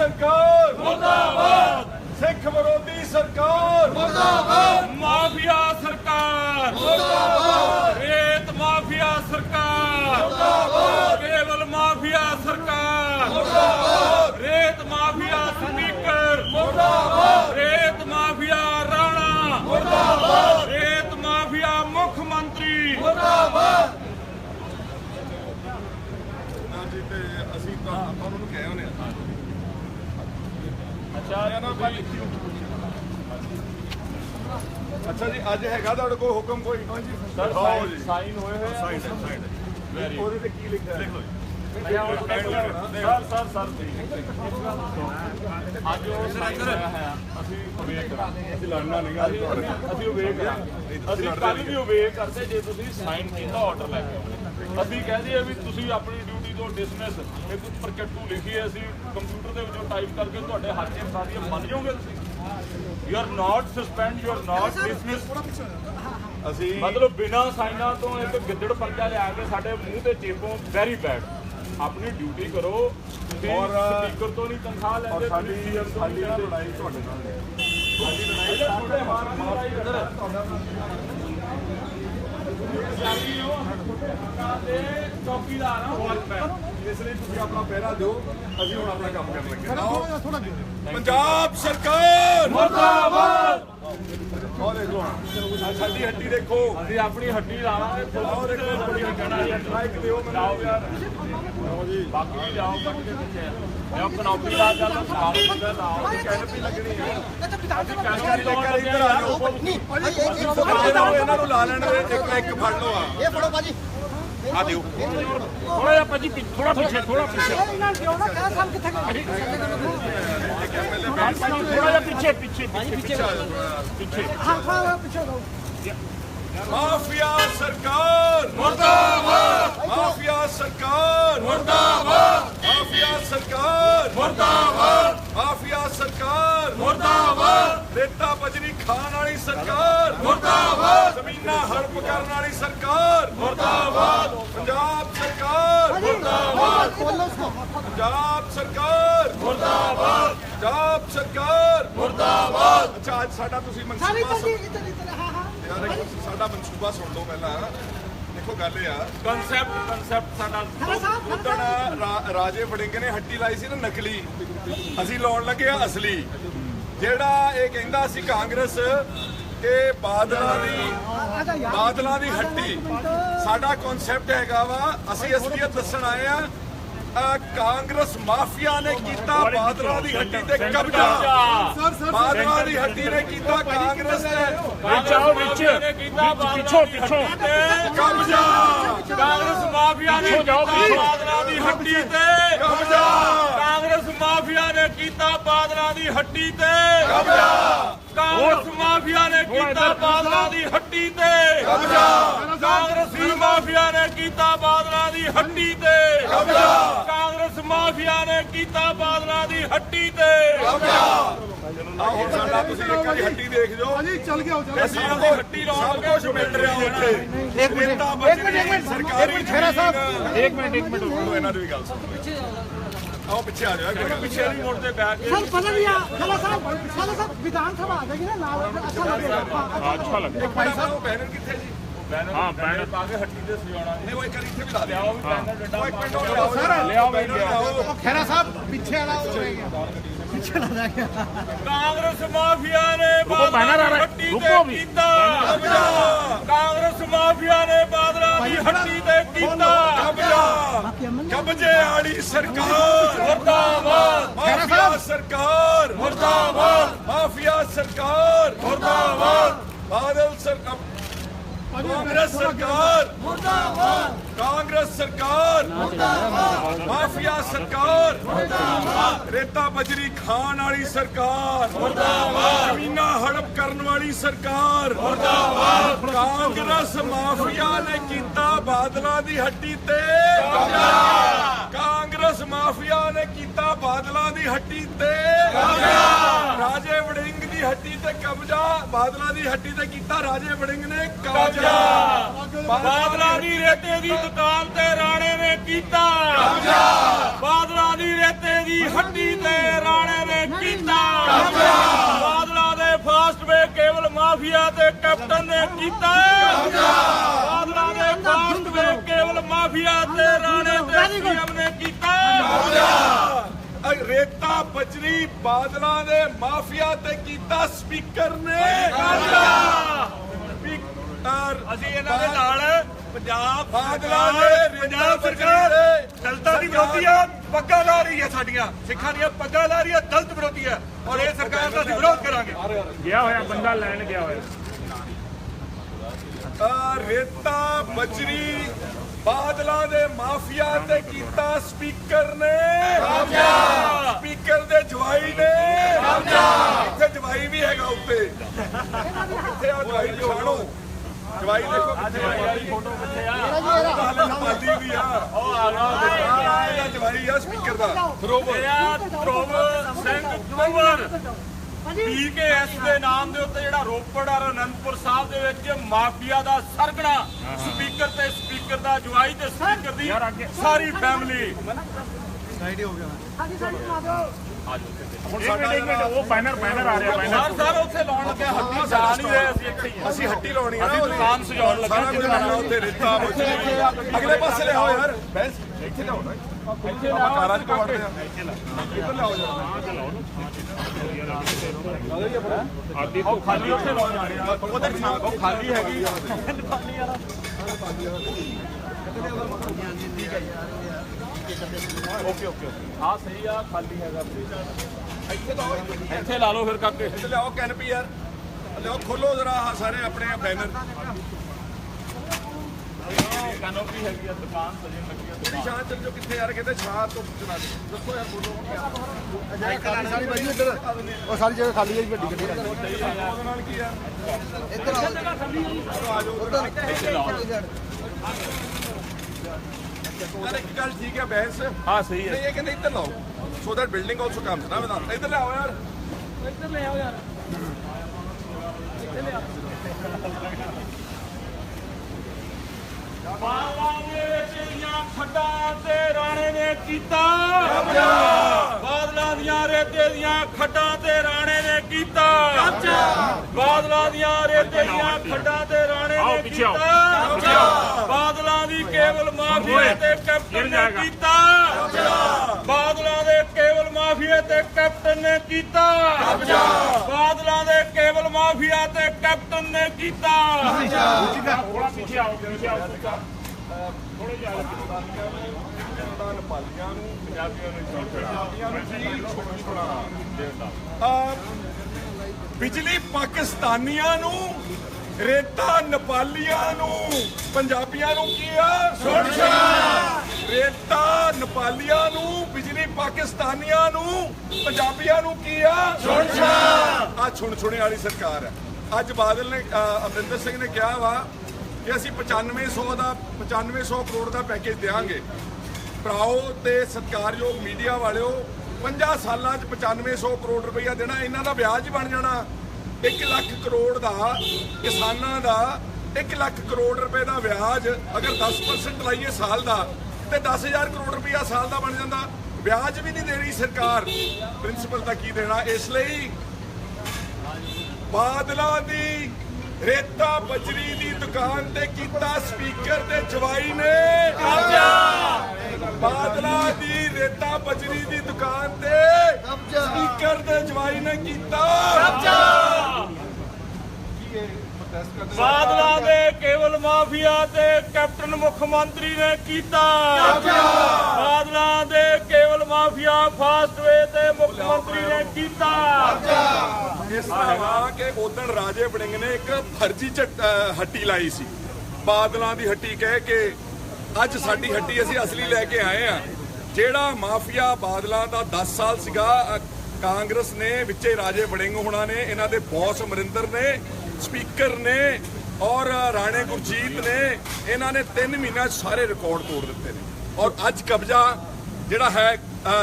ਸਰਕਾਰ। ਮੁਰਦਾਬਾਦ। ਸਿੱਖ ਵਿਰੋਧੀ ਸਰਕਾਰ। ਮੁਰਦਾਬਾਦ। ਮਾਫੀਆ ਸਰਕਾਰ। ਮੁਰਦਾਬਾਦ। ਰੇਤ ਮਾਫੀਆ ਸਰਕਾਰ। ਮੁਰਦਾਬਾਦ। ਕੇਵਲ ਮਾਫੀਆ ਸਰਕਾਰ। ਮੁਰਦਾਬਾਦ। ਰੇਤ ਮਾਫੀਆ ਸਪੀਕਰ। ਮੁਰਦਾਬਾਦ। ਰੇਤ ਮਾਫੀਆ ਰਾਣਾ। ਮੁਰਦਾਬਾਦ। ਰੇਤ ਮਾਫੀਆ ਮੁੱਖ ਮੰਤਰੀ। ਨਾ ਜੀ ਤੇ ਅਸੀਂ ਤਾਂ ਆਪਾਂ ਨੂੰ ਅੱਛਾ ਜੀ ਅੱਜ ਹੈਗਾ ਤੁਹਾਡੇ ਕੋਲ ਹੁਕਮ ਕੋਈ? ਸਰ ਸਾਈਨ ਹੋਏ ਹੋਏ ਆ। ਸਾਈਡ ਸਾਈਡ Very ਉਹਦੇ ਤੇ ਕੀ ਲਿਖਿਆ ਲਿਖ ਲਓ ਸਰ ਸਰ ਸਰ ਅੱਜ ਉਹ ਸਾਈਨ ਹੋਇਆ ਹੈ। ਅਸੀਂ ਉਵੇਕ ਕਰਾਂਗੇ। ਅਸੀਂ ਲੜਨਾ ਨਹੀਂਗਾ ਅਸੀਂ ਉਵੇਕ ਕਰਾਂਗੇ। ਅਸੀਂ ਕੱਲ ਵੀ ਉਵੇਕ ਕਰਦੇ ਜੇ ਤੁਸੀਂ ਸਾਈਨ ਕੀਤਾ ਆਰਡਰ ਲੈ ਕੇ ਅਸੀਂ ਕਹਿੰਦੇ ਆ ਵੀ ਤੁਸੀਂ ਆਪਣੀ ਡਿਊਟੀ ਤੋਂ ਡਿਸਮਿਸ ਇੱਕ ਪ੍ਰਕਟੂ ਲਿਖੀ ਅਸੀਂ ਕੰਪਿਊਟਰ ਦੇ ਵਿੱਚੋਂ ਟਾਈਪ ਕਰਕੇ ਤੁਹਾਡੇ ਹੱਥ 'ਚ ਸਾਰੀਆਂ ਮੰਨ ਜਾਓਗੇ ਤੁਸੀਂ। You are not suspend you are not dismiss ਅਸੀਂ ਮਤਲਬ ਬਿਨਾ ਸਾਈਨਾਂ ਤੋਂ ਇੱਕ ਗਿੱਦੜ ਪਰਚਾ ਲਿਆ ਕੇ ਸਾਡੇ ਮੂੰਹ ਤੇ ਚੇਪੋ ਵੈਰੀ ਬੈਡ ਆਪਣੀ ਡਿਊਟੀ ਕਰੋ ਔਰ, ਸਪੀਕਰ ਤੋਂ ਨਹੀਂ ਤਨਖਾਹ ਔਰ ਲੈਂਦੇ ਸਾਡੀ ਸਾਡੀ। ਲੜਾਈ ਤੁਹਾਡੇ ਨਾਲ। ਹੈ ਸਾਡੀ ਲੜਾਈ ਤੁਹਾਡੇ ਮਾਰਨ ਦੀ ਲੜਾਈ ਇੱਧਰ। ਤੇ ਚੌਕੀਦਾਰ ਆ ਵਾਚਮੈਨ ਇਸ ਲਈ ਤੁਸੀਂ ਆਪਣਾ ਪਹਿਰਾ ਦਿਓ ਅਸੀਂ ਹੁਣ ਆਪਣਾ ਕੰਮ ਕਰਨ ਲੱਗੇ ਹਾਂ ਪੰਜਾਬ ਸਰਕਾਰ ਮੁਰਦਾਬਾਦ ਆਹ ਦੇਖ ਲਓ ਆਹ ਸਾਡੀ ਹੱਡੀ ਦੇਖੋ। ਅਸੀਂ ਆਪਣੀ ਹੱਡੀ ਲਾਵਾਂਗੇ। ਆਹ ਦੇਖੋ ਬੜੀ ਕਹਿਣਾ ਯਾਰ ਲਾਈਕ ਦਿਓ ਜਾਓ ਮੈਨੂੰ ਯਾਰ। ਲਓ ਜੀ। ਬਾਕੀ ਵੀ ਜਾਓ ਕੱਟ ਕੇ ਪਿੱਛੇ। ਮੈਂ ਕਨੌਪੀ ਲਾ ਚੱਲ ਸਾਲ ਦਾ ਲਾਓ ਕੈਨਪੀ ਲੱਗਣੀ ਹੈ। ਅਸੀਂ ਕੈਨੋਪੀ ਲਾਉਣ ਲੱਗੇ ਇੱਧਰ ਆ। ਜਾਓ ਨਹੀਂ ਭਾਈ ਇਹ ਇਹ ਫੜੋ ਇਹਨਾਂ ਨੂੰ ਇਹਨਾਂ ਨੂੰ ਲਾ ਲੈਣ ਦੇ। ਇੱਕ ਇੱਕ ਫੜ ਲਓ ਆ। ਇਹ ਫੜੋ ਭਾਜੀ। ਆ ਦਿਓ। ਥੋੜਾ ਜਿਹਾ ਭਾਜੀ ਥੋੜਾ ਪਿੱਛੇ ਥੋੜਾ ਪਿੱਛੇ। ਇਹਨਾਂ ਕਿਉਂ ਨਾ ਕਹਿ ਸਾਲ ਕਿੱਥੇ ਗਏ ਥੋੜਾ ਜਿਹਾ ਪਿੱਛੇ ਪਿੱਛੇ ਪਿੱਛੇ ਪਿੱਛੇ। ਹਾਂ ਖਾ ਪਿੱਛੇ ਮਾਫੀਆ ਸਰਕਾਰ। ਮੁਰਦਾਬਾਦ। ਮਾਫੀਆ ਸਰਕਾਰ। ਮੁਰਦਾਬਾਦ। ਮਾਫੀਆ ਸਰਕਾਰ। ਮੁਰਦਾਬਾਦ। ਮਾਫੀਆ ਸਰਕਾਰ। ਮੁਰਦਾਬਾਦ। ਰੇਤਾ ਬਜਰੀ ਖਾਣ ਵਾਲੀ ਸਰਕਾਰ। ਮੁਰਦਾਬਾਦ। ਜ਼ਮੀਨਾਂ ਹੜਪ ਕਰਨ ਵਾਲੀ ਸਰਕਾਰ। ਮੁਰਦਾਬਾਦ। ਪੰਜਾਬ ਸਰਕਾਰ। ਮੁਰਦਾਬਾਦ। ਪੰਜਾਬ ਸਰਕਾਰ। ਮੁਰਦਾਬਾਦ। ਪੰਜਾਬ ਸਰਕਾਰ। ਮੁਰਦਾਬਾਦ। ਅੱਛਾ ਅੱਜ ਸਾਡਾ ਤੁਸੀਂ ਇੱਧਰ ਇੱਧਰ ਹਾਂ। ਸਾਡਾ ਮਨਸੂਬਾ ਸੁਣ ਲਓ ਪਹਿਲਾਂ। ਦੇਖੋ ਗੱਲ ਇਹ ਆ। ਕਨਸੈਪਟ ਕਨਸੈਪਟ ਸਾਡਾ ਖਰਾ ਸਾਹਿਬ ਖਰਾ ਉਦਣ ਸਾਹਿਬ। ਰਾ- ਰਾਜੇ ਵੜਿੰਗ ਨੇ ਹੱਟੀ ਲਾਈ ਸੀ ਨਾ ਨਕਲੀ। ਅਸੀਂ ਲਾਉਣ ਲੱਗੇ ਆ ਅਸਲੀ। ਜਿਹੜਾ ਇਹ ਕਹਿੰਦਾ ਸੀ ਕਾਂਗਰਸ ਕਿ ਬਾਦਲਾਂ ਦੀ ਬਾਦਲਾਂ ਦੀ ਹੱਟੀ। ਸਾਡਾ ਕਨਸੈਪਟ ਹੈਗਾ ਵਾ ਅਸੀਂ ਅਸਲੀਅਤ ਦੱਸਣ ਆਏ ਆ ਕਾਂਗਰਸ ਮਾਫੀਆ ਨੇ ਕੀਤਾ ਬਾਦਲਾਂ ਦੀ ਹੱਟੀ ਤੇ ਕਬਜ਼ਾ। ਬਾਦਲਾਂ ਦੀ ਹੱਟੀ ਨੇ ਕੀਤਾ ਕਾਂਗਰਸ ਤੇ ਵਿੱਚ ਆਓ ਵਿੱਚ। ਪਿੱਛੋਂ ਪਿੱਛੋਂ। ਕਬਜ਼ਾ। ਕਾਂਗਰਸ ਮਾਫੀਆ ਨੇ ਕੀਤਾ ਬਾਦਲਾਂ ਦੀ ਹੱਟੀ ਤੇ ਕਬਜ਼ਾ। ਕਾਂਗਰਸ ਮਾਫੀਆ ਨੇ ਕੀਤਾ ਬਾਦਲਾਂ ਦੀ ਹੱਟੀ ਤੇ ਕਾਂਗਰਸ ਮਾਫੀਆ ਨੇ ਕੀਤਾ ਬਾਦਲਾਂ ਦੀ ਹੱਟੀ ਤੇ। ਕਾਂਗਰਸੀ ਮਾਫੀਆ ਨੇ ਕੀਤਾ ਬਾਦਲਾਂ ਦੀ ਹੱਟੀ ਤੇ। ਕਾਂਗਰਸ ਮਾਫੀਆ ਨੇ ਕੀਤਾ ਬਾਦਲਾਂ ਦੀ ਹੱਟੀ ਤੇ। ਆ ਹੁਣ ਸਾਡਾ ਤੁਸੀਂ ਇੱਕ ਵਾਰੀ ਹੱਟੀ ਦੇਖ ਜਾਓ। ਭਾਜੀ ਚੱਲ ਗਿਆ ਚੱਲ ਅਸੀਂ ਉਹ ਹੱਟੀ ਲਾਉਣ ਸਭ ਕੁਝ ਮਿਲ ਰਿਹਾ ਉੱਥੇ? ਇੱਕ ਮਿੰਟ ਇੱਕ ਮਿੰਟ ਸਰਕਾਰੀ ਇੱਕ ਮਿੰਟ ਖੇਰਾ ਸਾਹਿਬ। ਇੱਕ ਮਿੰਟ ਇੱਕ ਮਿੰਟ। ਸੁਣੋ ਇਹਨਾਂ ਦੀ ਵੀ ਗੱਲ ਸੁਣੋ। ਆਓ ਪਿੱਛੇ ਆ ਜਾਓ ਇੱਕ ਪਿੱਛੇ ਨਹੀਂ ਮੁੜਦੇ ਬੈਠ ਕੇ। ਸਰ ਪਤਾ ਨਹੀਂ ਆ ਖਲਾ ਸਾਹਿਬ ਖਲਾ ਸਾਹਿਬ ਵਿਧਾਨ ਸਭਾ ਆ ਜਾਏਗੀ ਨਾ ਨਾਲ ਅੱਛਾ ਲੱਗੇਗਾ ਅੱਛਾ ਲੱਗਾ ਭਾਈ ਸਾਹਿਬ ਉਹ ਬੈਨਰ ਕਿੱਥੇ ਜੀ? ਹਾਂ ਬੈਨਰ ਪਾ ਕੇ ਹੱਟੀ ਤੇ ਸਜਾਉਣਾ ਨਹੀਂ ਉਹ ਇੱਕ ਵਾਰੀ ਇੱਥੇ ਵੀ ਲਾ ਦਿਓ। ਲਿਆਓ ਵੀ ਬੈਨਰ ਡੰਡਾ ਉਹ ਇੱਕ ਮਿੰਟ ਉਹ ਲਿਆਓ। ਬੈਨਰ ਲਿਆਓ ਖੇਰਾ ਸਾਹਿਬ ਪਿੱਛੇ ਵਾਲਾ ਹੋ ਜਾਏਗਾ ਕਾਂਗਰਸ ਮਾਫੀਆ ਨੇ ਬਾਦਲਾਂ ਦੀ ਹੱਟੀ ਤੇ ਕੀਤਾ ਕਾਂਗਰਸ ਮਾਫੀਆ ਨੇ ਬਾਦਲਾਂ ਦੀ ਹੱਟੀ ਤੇ ਕੀਤਾ ਕਬਜ਼ਾ ਕਬਜ਼ੇ ਵਾਲੀ ਸਰਕਾਰ ਮੁਰਦਾਬਾਦ। ਮਾਫੀਆ ਸਰਕਾਰ ਮੁਰਦਾਬਾਦ। ਮਾਫੀਆ ਸਰਕਾਰ ਮੁਰਦਾਬਾਦ। ਬਾਦਲ ਸਰਕਾਰ ਕਾਂਗਰਸ ਸਰਕਾਰ। ਮੁਰਦਾਬਾਦ ਕਾਂਗਰਸ ਸਰਕਾਰ। ਮੁਰਦਾਬਾਦ ਮਾਫੀਆ ਸਰਕਾਰ। ਮੁਰਦਾਬਾਦ ਰੇਤਾ ਬਜਰੀ ਖਾਣ ਵਾਲੀ ਸਰਕਾਰ। ਮੁਰਦਾਬਾਦ ਜ਼ਮੀਨਾਂ ਹੜਪ ਕਰਨ ਵਾਲੀ ਸਰਕਾਰ। ਮੁਰਦਾਬਾਦ ਕਾਂਗਰਸ ਮਾਫੀਆ ਨੇ ਕੀਤਾ ਬਾਦਲਾਂ ਦੀ ਹੱਟੀ ਤੇ। ਕਬਜ਼ਾ ਕਾਂਗਰਸ ਮਾਫੀਆ ਨੇ ਕੀਤਾ ਬਾਦਲਾਂ ਦੀ ਹੱਟੀ ਤੇ। ਕਬਜ਼ਾ ਰਾਜੇ ਵੜਿੰਗ ਦੀ ਹੱਟੀ ਤੇ ਕਬਜ਼ਾ ਬਾਦਲਾ ਦੀ ਹੱਟੀ ਤੇ ਕੀਤਾ ਰਾਜੇ ਵੜਿੰਗ ਨੇ ਕਬਜ਼ਾ। ਬਾਦਲਾ ਦੀ ਰੇਤੇ ਦੀ ਦੁਕਾਨ ਤੇ ਰਾਣੇ ਨੇ ਕੀਤਾ। ਕਬਜ਼ਾ। ਬਾਦਲਾ ਦੀ ਰੇਤੇ ਦੀ ਹੱਟੀ ਤੇ ਰਾਣੇ ਨੇ ਕੀਤਾ। ਕਬਜ਼ਾ। ਬਾਦਲਾ ਦੇ ਫਾਸਟਵੇ ਕੇਵਲ ਮਾਫੀਆ ਤੇ ਕੈਪਟਨ ਨੇ ਕੀਤਾ। ਕਬਜ਼ਾ। ਬਾਦਲਾ ਦੇ ਫਾਸਟਵੇ ਕੇਵਲ ਮਾਫੀਆ ਤੇ ਰਾਣੇ ਨੇ ਸੀਐਮ ਰੇਤਾ ਬਜਰੀ ਬਾਦਲਾਂ ਦੇ ਮਾਫੀਆ ਤੇ ਕੀਤਾ ਸਪੀਕਰ ਨੇ ਸਪੀਕਰ ਅਸੀਂ ਇਹਨਾਂ ਦੇ ਨਾਲ ਪੰਜਾਬ ਬਾਦਲਾਂ ਦੇ ਪੰਜਾਬ ਸਰਕਾਰ ਦਲਤਾਂ ਦੀ ਵਿਰੋਧੀ ਆ ਪੱਗਾਂ ਲਾ ਰਹੀ ਹੈ ਸਾਡੀਆਂ ਸਿੱਖਾਂ ਦੀਆਂ ਪੱਗਾਂ ਲਾ ਰਹੀ ਹੈ ਦਲਤ ਵਿਰੋਧੀ ਹੈ ਔਰ ਇਹ ਸਰਕਾਰ ਦਾ ਅਸੀਂ ਵਿਰੋਧ ਕਰਾਂਗੇ। ਗਿਆ ਹੋਇਆ ਬੰਦਾ ਲੈਣ ਗਿਆ ਹੋਇਆ। ਰੇਤਾ ਬਜਰੀ ਬਾਦਲਾਂ ਦੇ ਮਾਫੀਆ ਤੇ ਕੀਤਾ ਸਪੀਕਰ ਨੇ। ਸਪੀਕਰ ਦੇ ਜਵਾਈ ਨੇ। ਇੱਥੇ ਜਵਾਈ ਵੀ ਹੈਗਾ ਉੱਤੇ। ਇੱਥੇ ਆ ਜਵਾਈ ਛਾਣੋ। ਜਵਾਈ ਦੇਖੋ ਕਿੱਥੇ ਆ। ਫੋਟੋ ਕਿੱਥੇ ਆ? ਹਾਲੇ ਵੀ ਆ। ਉਹ ਆ ਰਹਾ ਇਹਦਾ ਜਵਾਈ ਆ ਸਪੀਕਰ ਦਾ। ਸਰੋਵਰ ਸਿੰਘ ਕੁੰਵਰ ਪੀਕੇਐਸ ਦੇ ਨਾਮ ਦੇ ਉੱਤੇ ਜਿਹੜਾ ਰੋਪੜ ਔਰ ਅਨੰਦਪੁਰ ਸਾਹਿਬ ਦੇ ਵਿੱਚ ਮਾਫੀਆ ਦਾ ਸਰਗਣਾ ਸਪੀਕਰ ਤੇ ਸਪੀਕਰ ਦਾ ਜਵਾਈ ਤੇ ਸਪੀਕਰ ਦੀ ਸਾਰੀ ਫੈਮਿਲੀ ਸਾਡੀ ਸਾਡੀ ਬਣਾ ਦਿਓ ਹੁਣ ਸਾਡਾ ਮਿੰਟ ਇੱਕ ਮਿੰਟ ਉਹ ਬੈਨਰ ਬੈਨਰ ਆ ਰਿਹਾ ਬੈਨਰ ਸਰ ਸਰ ਉੱਥੇ ਲਾਉਣ ਲੱਗੇ ਹੱਥੀ ਜਾ ਨਹੀਂ ਰਹੇ ਅਸੀਂ ਇੱਥੇ ਹੀ ਹਾਂ। ਅਸੀਂ ਹੱਟੀ ਲਾਉਣੀ ਆ ਅਸੀਂ ਦੁਕਾਨ ਸਜਾਉਣ ਲੱਗੇ। ਸਾਰਾ ਕੁਝ ਲਾਉਣਾ ਉੱਤੇ ਰੇਤਾ ਬਜਰੀ ਅਗਲੇ ਪਾਸੇ ਲਿਆਓ ਯਾਰ। ਬੈਂਸ ਇੱਥੇ ਲਿਆਓ ਨਾ। ਇੱਥੇ ਲਿਆਓ ਕਾਰਾਂ ਚ ਵੜਦੇ ਆ। ਇੱਧਰ ਲਿਆਓ ਯਾਰ ਆਦੀ ਤੋਂ ਖਾਲੀ ਉੱਥੇ ਲਾਉਣ ਜਾ ਰਿਹਾ ਉਧਰ ਉਹ ਖਾਲੀ ਹੈਗੀ ਹਾਂ ਸਹੀ ਆ ਖਾਲੀ ਹੈਗਾ ਇੱਥੇ ਲਾ ਲਓ ਫਿਰ ਕਾਕੇ ਇੱਥੇ ਲਿਆਓ ਕੈਨਪੀ ਯਾਰ ਲਿਆਓ ਖੋਲੋ ਜਰਾ ਸਾਰੇ ਆਪਣੇ ਬੈਨਰ ਕੈਨੋਪੀ ਹੈਗੀ ਆ ਦੁਕਾਨ ਸਜਣ ਲੱਗੀ ਆ ਚੱਲ ਜੋ ਕਿੱਥੇ ਯਾਰ ਕਹਿੰਦੇ ਛਾਂ ਤੋਂ ਚਲਾ ਦੱਸੋ ਯਾਰ ਬੋਲੋ ਸਾਰੀ ਭਾਈ ਇੱਧਰ ਉਹ ਸਾਰੀ ਜਗ੍ਹਾ ਖਾਲੀ ਹੈ ਵੱਡੀ ਗੱਡੀ ਨਾਲ ਕੀ ਆ ਇੱਧਰ ਆਓ ਉੱਧਰ ਯਾਰ ਇੱਕ ਗੱਲ ਠੀਕ ਹੈ। ਬੈਂਸ ਹਾਂ ਸਹੀ ਨਹੀਂ, ਇਹ ਕਹਿੰਦੇ ਇੱਧਰ ਲਾਓ। So that building also comes. ਨਾ ਵਿਦ ਇੱਧਰ ਲਿਆਓ ਯਾਰ। ਬਾਵਾ ਦੇ ਚਿੜੀਆਂ ਖੱਡਾਂ ਤੇ ਰਾਣੇ ਨੇ ਕੀਤਾ। ਬਾਦਲਾਂ ਦੀਆਂ ਰੇਤੇ ਦੀਆਂ ਖੱਡਾਂ ਤੇ ਰਾਣੇ ਨੇ ਕੀਤਾ। ਬਾਦਲਾਂ ਦੀਆਂ ਰੇਤੇ ਦੀਆਂ ਖੱਡਾਂ ਤੇ ਰਾਣੇ ਨੇ। ਕੀਤਾ। ਬਾਦਲਾਂ ਦੀ ਕੇਵਲ ਮਾਫੀਆ ਤੇ ਕੈਪਟਨ ਨੇ। ਕੀਤਾ। ਬਾਦਲਾਂ ਦੇ ਕੇਵਲ ਮਾਫੀਆ ਤੇ ਕੈਪਟਨ ਨੇ ਕੀਤਾ। ਬਾਦਲਾਂ ਦੇ ਕੇਵਲ ਮਾਫੀਆ ਤੇ ਕੈਪਟਨ ਨੇ ਕੀਤਾ। ਥੋੜਾ ਪਿੱਛੇ ਆਓ ਪਿੱਛੇ ਆਓ ਥੋੜੇ ਜਿਹਾ ਨੇਪਾਲੀਆਂ ਨੂੰ ਪੰਜਾਬੀਆਂ ਨੂੰ ਪੰਜਾਬੀਆਂ ਨੂੰ ਕੀ ਛੋਟਾ ਆ ਬਿਜਲੀ ਪਾਕਿਸਤਾਨੀਆਂ ਨੂੰ, ਰੇਤਾ ਨੇਪਾਲੀਆਂ ਨੂੰ, ਪੰਜਾਬੀਆਂ ਨੂੰ ਕੀ ਆ? ਸੁਣਛਾ ਰੇਤਾ ਨੇਪਾਲੀਆਂ ਨੂੰ ਬਿਜਲੀ ਪਾਕਿਸਤਾਨੀਆਂ ਨੂੰ, ਪੰਜਾਬੀਆਂ ਨੂੰ ਕੀ ਆ? ਸੁਣਛਾ ਆ ਛੁਣ ਛੁਣੇ ਵਾਲੀ ਸਰਕਾਰ ਹੈ ਅੱਜ ਬਾਦਲ ਨੇ ਅਮਰਿੰਦਰ ਸਿੰਘ ਨੇ ਕਿਹਾ ਵਾ ਕਿ ਅਸੀਂ 9500 ਦਾ 9500 ਕਰੋੜ ਦਾ ਪੈਕੇਜ ਦੇਵਾਂਗੇ ਭਰਾਓ ਤੇ ਸਤਿਕਾਰਯੋਗ ਮੀਡੀਆ ਵਾਲਿਓ 50 ਸਾਲਾਂ 'ਚ 9500 ਕਰੋੜ ਰੁਪਈਆ ਦੇਣਾ, ਇਹਨਾਂ ਦਾ ਵਿਆਜ ਹੀ ਬਣ ਜਾਣਾ। 1 ਲੱਖ ਕਰੋੜ ਦਾ ਕਿਸਾਨਾਂ ਦਾ 1 ਲੱਖ ਕਰੋੜ ਰੁਪਏ ਦਾ ਵਿਆਜ ਅਗਰ 10% ਲਾਈਏ ਸਾਲ ਦਾ, ਤੇ 10000 ਕਰੋੜ ਰੁਪਈਆ ਸਾਲ ਦਾ ਬਣ ਜਾਂਦਾ। ਵਿਆਜ ਵੀ ਨਹੀਂ ਦੇ ਰਹੀ ਸਰਕਾਰ। ਪ੍ਰਿੰਸੀਪਲ ਦਾ ਕੀ ਦੇਣਾ? ਇਸ ਲਈ ਬਾਦਲਾਂ ਦੀ ਰੇਤਾ ਬਜਰੀ ਦੀ ਦੁਕਾਨ ਤੇ ਕੀਤਾ ਸਪੀਕਰ ਤੇ ਜਵਾਈ ਨੇ। ਕਬਜ਼ਾ ਬਾਦਲਾਂ ਦੀ ਰੇਤਾ ਬਜਰੀ ਦੀ ਦੁਕਾਨ ਤੇ। ਸਪੀਕਰ ਦੇ ਜਵਾਈ ਨੇ ਕੀਤਾ। ਬਾਦਲਾਂ ਦੇ ਕੇਵਲ ਮਾਫੀਆ ਤੇ ਕੈਪਟਨ ਮੁੱਖ ਮੰਤਰੀ ਨੇ ਕੀਤਾ। ਬਾਦਲਾਂ ਦੇ ਕੇਵਲ ਮਾਫੀਆ ਫਾਸਟਵੇ ਤੇ ਮੁੱਖ ਮੰਤਰੀ ਨੇ ਕੀਤਾ। ਇਸ ਤਰ੍ਹਾਂ ਕਿ ਉਦੋਂ ਰਾਜੇ ਵੜਿੰਗ ਨੇ ਇੱਕ ਫਰਜ਼ੀ ਹੱਟੀ ਲਾਈ ਸੀ। ਬਾਦਲਾਂ ਦੀ ਹੱਟੀ ਕਹਿ ਕੇ ਅੱਜ ਸਾਡੀ ਹੱਟੀ ਅਸੀਂ ਅਸਲੀ ਲੈ ਕੇ ਆਏ ਆ। ਜਿਹੜਾ ਮਾਫੀਆ ਬਾਦਲਾਂ ਦਾ 10 ਸਾਲ ਸੀਗਾ ਕਾਂਗਰਸ ਨੇ, ਵਿੱਚੇ ਰਾਜੇ ਵੜਿੰਗ ਹੋਣਾ ਨੇ, ਇਹਨਾਂ ਦੇ ਬੌਸ ਅਮਰਿੰਦਰ ਨੇ, ਸਪੀਕਰ ਨੇ ਔਰ ਰਾਣੇ ਗੁਰਜੀਤ ਨੇ, ਇਹਨਾਂ ਨੇ 3 ਮਹੀਨਿਆਂ 'ਚ ਸਾਰੇ ਰਿਕਾਰਡ ਤੋੜ ਦਿੱਤੇ ਨੇ। ਔਰ ਅੱਜ ਕਬਜ਼ਾ ਜਿਹੜਾ ਹੈ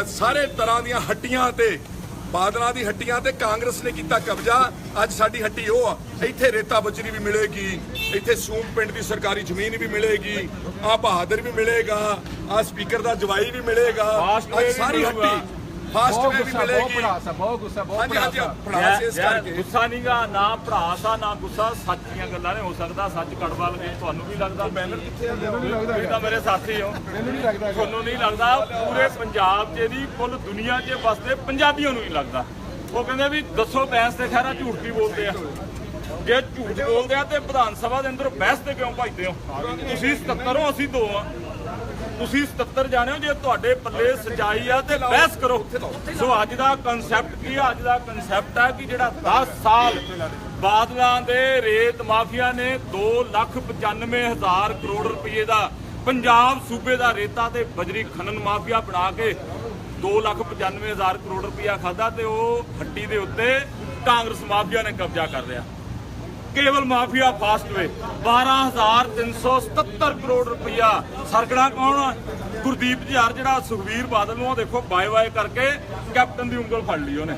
ਸਾਰੇ ਤਰ੍ਹਾਂ ਦੀਆਂ ਹੱਟੀਆਂ ਤੇ ਬਾਦਲਾਂ ਦੀ ਹੱਟੀਆਂ ਤੇ ਕਾਂਗਰਸ ਨੇ ਕੀਤਾ ਕਬਜ਼ਾ ਅੱਜ ਸਾਡੀ ਹੱਟੀ ਉਹ ਆ ਇੱਥੇ ਰੇਤਾ ਬਜਰੀ ਵੀ ਮਿਲੇਗੀ ਇੱਥੇ ਸੂਮ ਪਿੰਡ ਦੀ ਸਰਕਾਰੀ ਜ਼ਮੀਨ ਵੀ ਮਿਲੇਗੀ ਆ ਬਹਾਦਰ ਵੀ ਮਿਲੇਗਾ ਆ ਸਪੀਕਰ ਦਾ ਜਵਾਈ ਵੀ ਮਿਲੇਗਾ ਅੱਜ ਸਾਰੀ। ਹੱਟੀ ਫਾਸਟ ਬਹੁਤ ਵੇ ਵੀ ਗੁੱਸਾ ਬਹੁਤ ਮਿਲੇਗੀ ਭੜਾਸ ਆ ਬਹੁਤ ਗੁੱਸਾ ਬਹੁਤ ਹਾਂਜੀ ਹਾਂਜੀ ਭੜਾਸ ਆ। ਭੜਾਸ ਇਸ ਕਰਕੇ। ਗੁੱਸਾ ਨਹੀਂਗਾ ਨਾ ਭੜਾਸ ਆ ਨਾ ਗੁੱਸਾ। ਸੱਚ ਦੀਆਂ ਗੱਲਾਂ ਨੇ ਹੋ ਸਕਦਾ ਸੱਚ ਕੜਵਾ ਲਗੇ ਤੁਹਾਨੂੰ ਵੀ ਲੱਗਦਾ। ਬੈਨਰ ਕਿੱਥੇ ਆ? ਮੈਨੂੰ ਨਹੀਂ ਲੱਗਦਾ ਤੁਸੀਂ ਤਾਂ ਮੇਰੇ ਸਾਥੀ ਹੋ। ਮੈਨੂੰ ਨਹੀਂ ਲੱਗਦਾ। ਤੁਹਾਨੂੰ ਨਹੀਂ ਲੱਗਦਾ ਪੂਰੇ ਪੰਜਾਬ 'ਚ ਨਹੀਂ ਕੁੱਲ ਦੁਨੀਆ 'ਚ ਵਸਦੇ ਪੰਜਾਬੀਆਂ ਨੂੰ ਨਹੀਂ ਲੱਗਦਾ। ਉਹ ਕਹਿੰਦੇ ਵੀ ਦੱਸੋ ਬਹਿਸ ਤੇ ਖੈਰਾ ਝੂਠ ਕੀ ਬੋਲਦੇ ਆ? ਜੇ ਝੂਠ ਬੋਲਦੇ ਆ ਤੇ ਵਿਧਾਨ ਸਭਾ ਦੇ ਅੰਦਰ ਬਹਿਸ ਤੇ ਕਿਉਂ ਭਜਦੇ ਹੋ? ਤੁਸੀਂ 77 ਹੋ ਅਸੀਂ ਦੋ ਆ। ਤੁਸੀਂ 77 ਜਾਣੇ ਹੋ, ਜੇ ਤੁਹਾਡੇ ਪੱਲੇ ਸਚਾਈ ਆ ਤੇ ਬਹਿਸ ਕਰੋ। ਸੋ ਅੱਜ ਦਾ ਕਨਸੈਪਟ ਕੀ ਆ? ਅੱਜ ਦਾ ਕਨਸੈਪਟ ਆ ਕਿ ਜਿਹੜਾ 10 ਸਾਲ ਬਾਦਲਾਂ ਦੇ ਰੇਤ ਮਾਫੀਆ ਨੇ 295000 ਕਰੋੜ ਰੁਪਏ ਦਾ ਪੰਜਾਬ ਸੂਬੇ ਦਾ ਰੇਤਾ ਤੇ ਬਜਰੀ ਖਨਨ ਮਾਫੀਆ ਬਣਾ ਕੇ 295000 ਕਰੋੜ ਰੁਪਇਆ ਖਾਦਾ ਤੇ ਉਹ ਹੱਟੀ ਦੇ ਉੱਤੇ ਕਾਂਗਰਸ ਮਾਫੀਆ ਨੇ ਕਬਜ਼ਾ ਕਰ ਲਿਆ। ਕੇਵਲ ਮਾਫੀਆ ਫਾਸਟਵੇ 12377 ਕਰੋੜ ਰੁਪਇਆ ਸਰਕੜਾ ਕੌਣ? ਗੁਰਦੀਪ ਜਹਾਰ ਜਿਹੜਾ ਸੁਖਵੀਰ ਬਾਦਲ ਨੂੰ ਉਹ ਦੇਖੋ ਬਾਏ ਬਾਏ ਕਰਕੇ ਕੈਪਟਨ ਦੀ ਉਂਗਲ ਫੜ ਲਈ ਉਹਨੇ।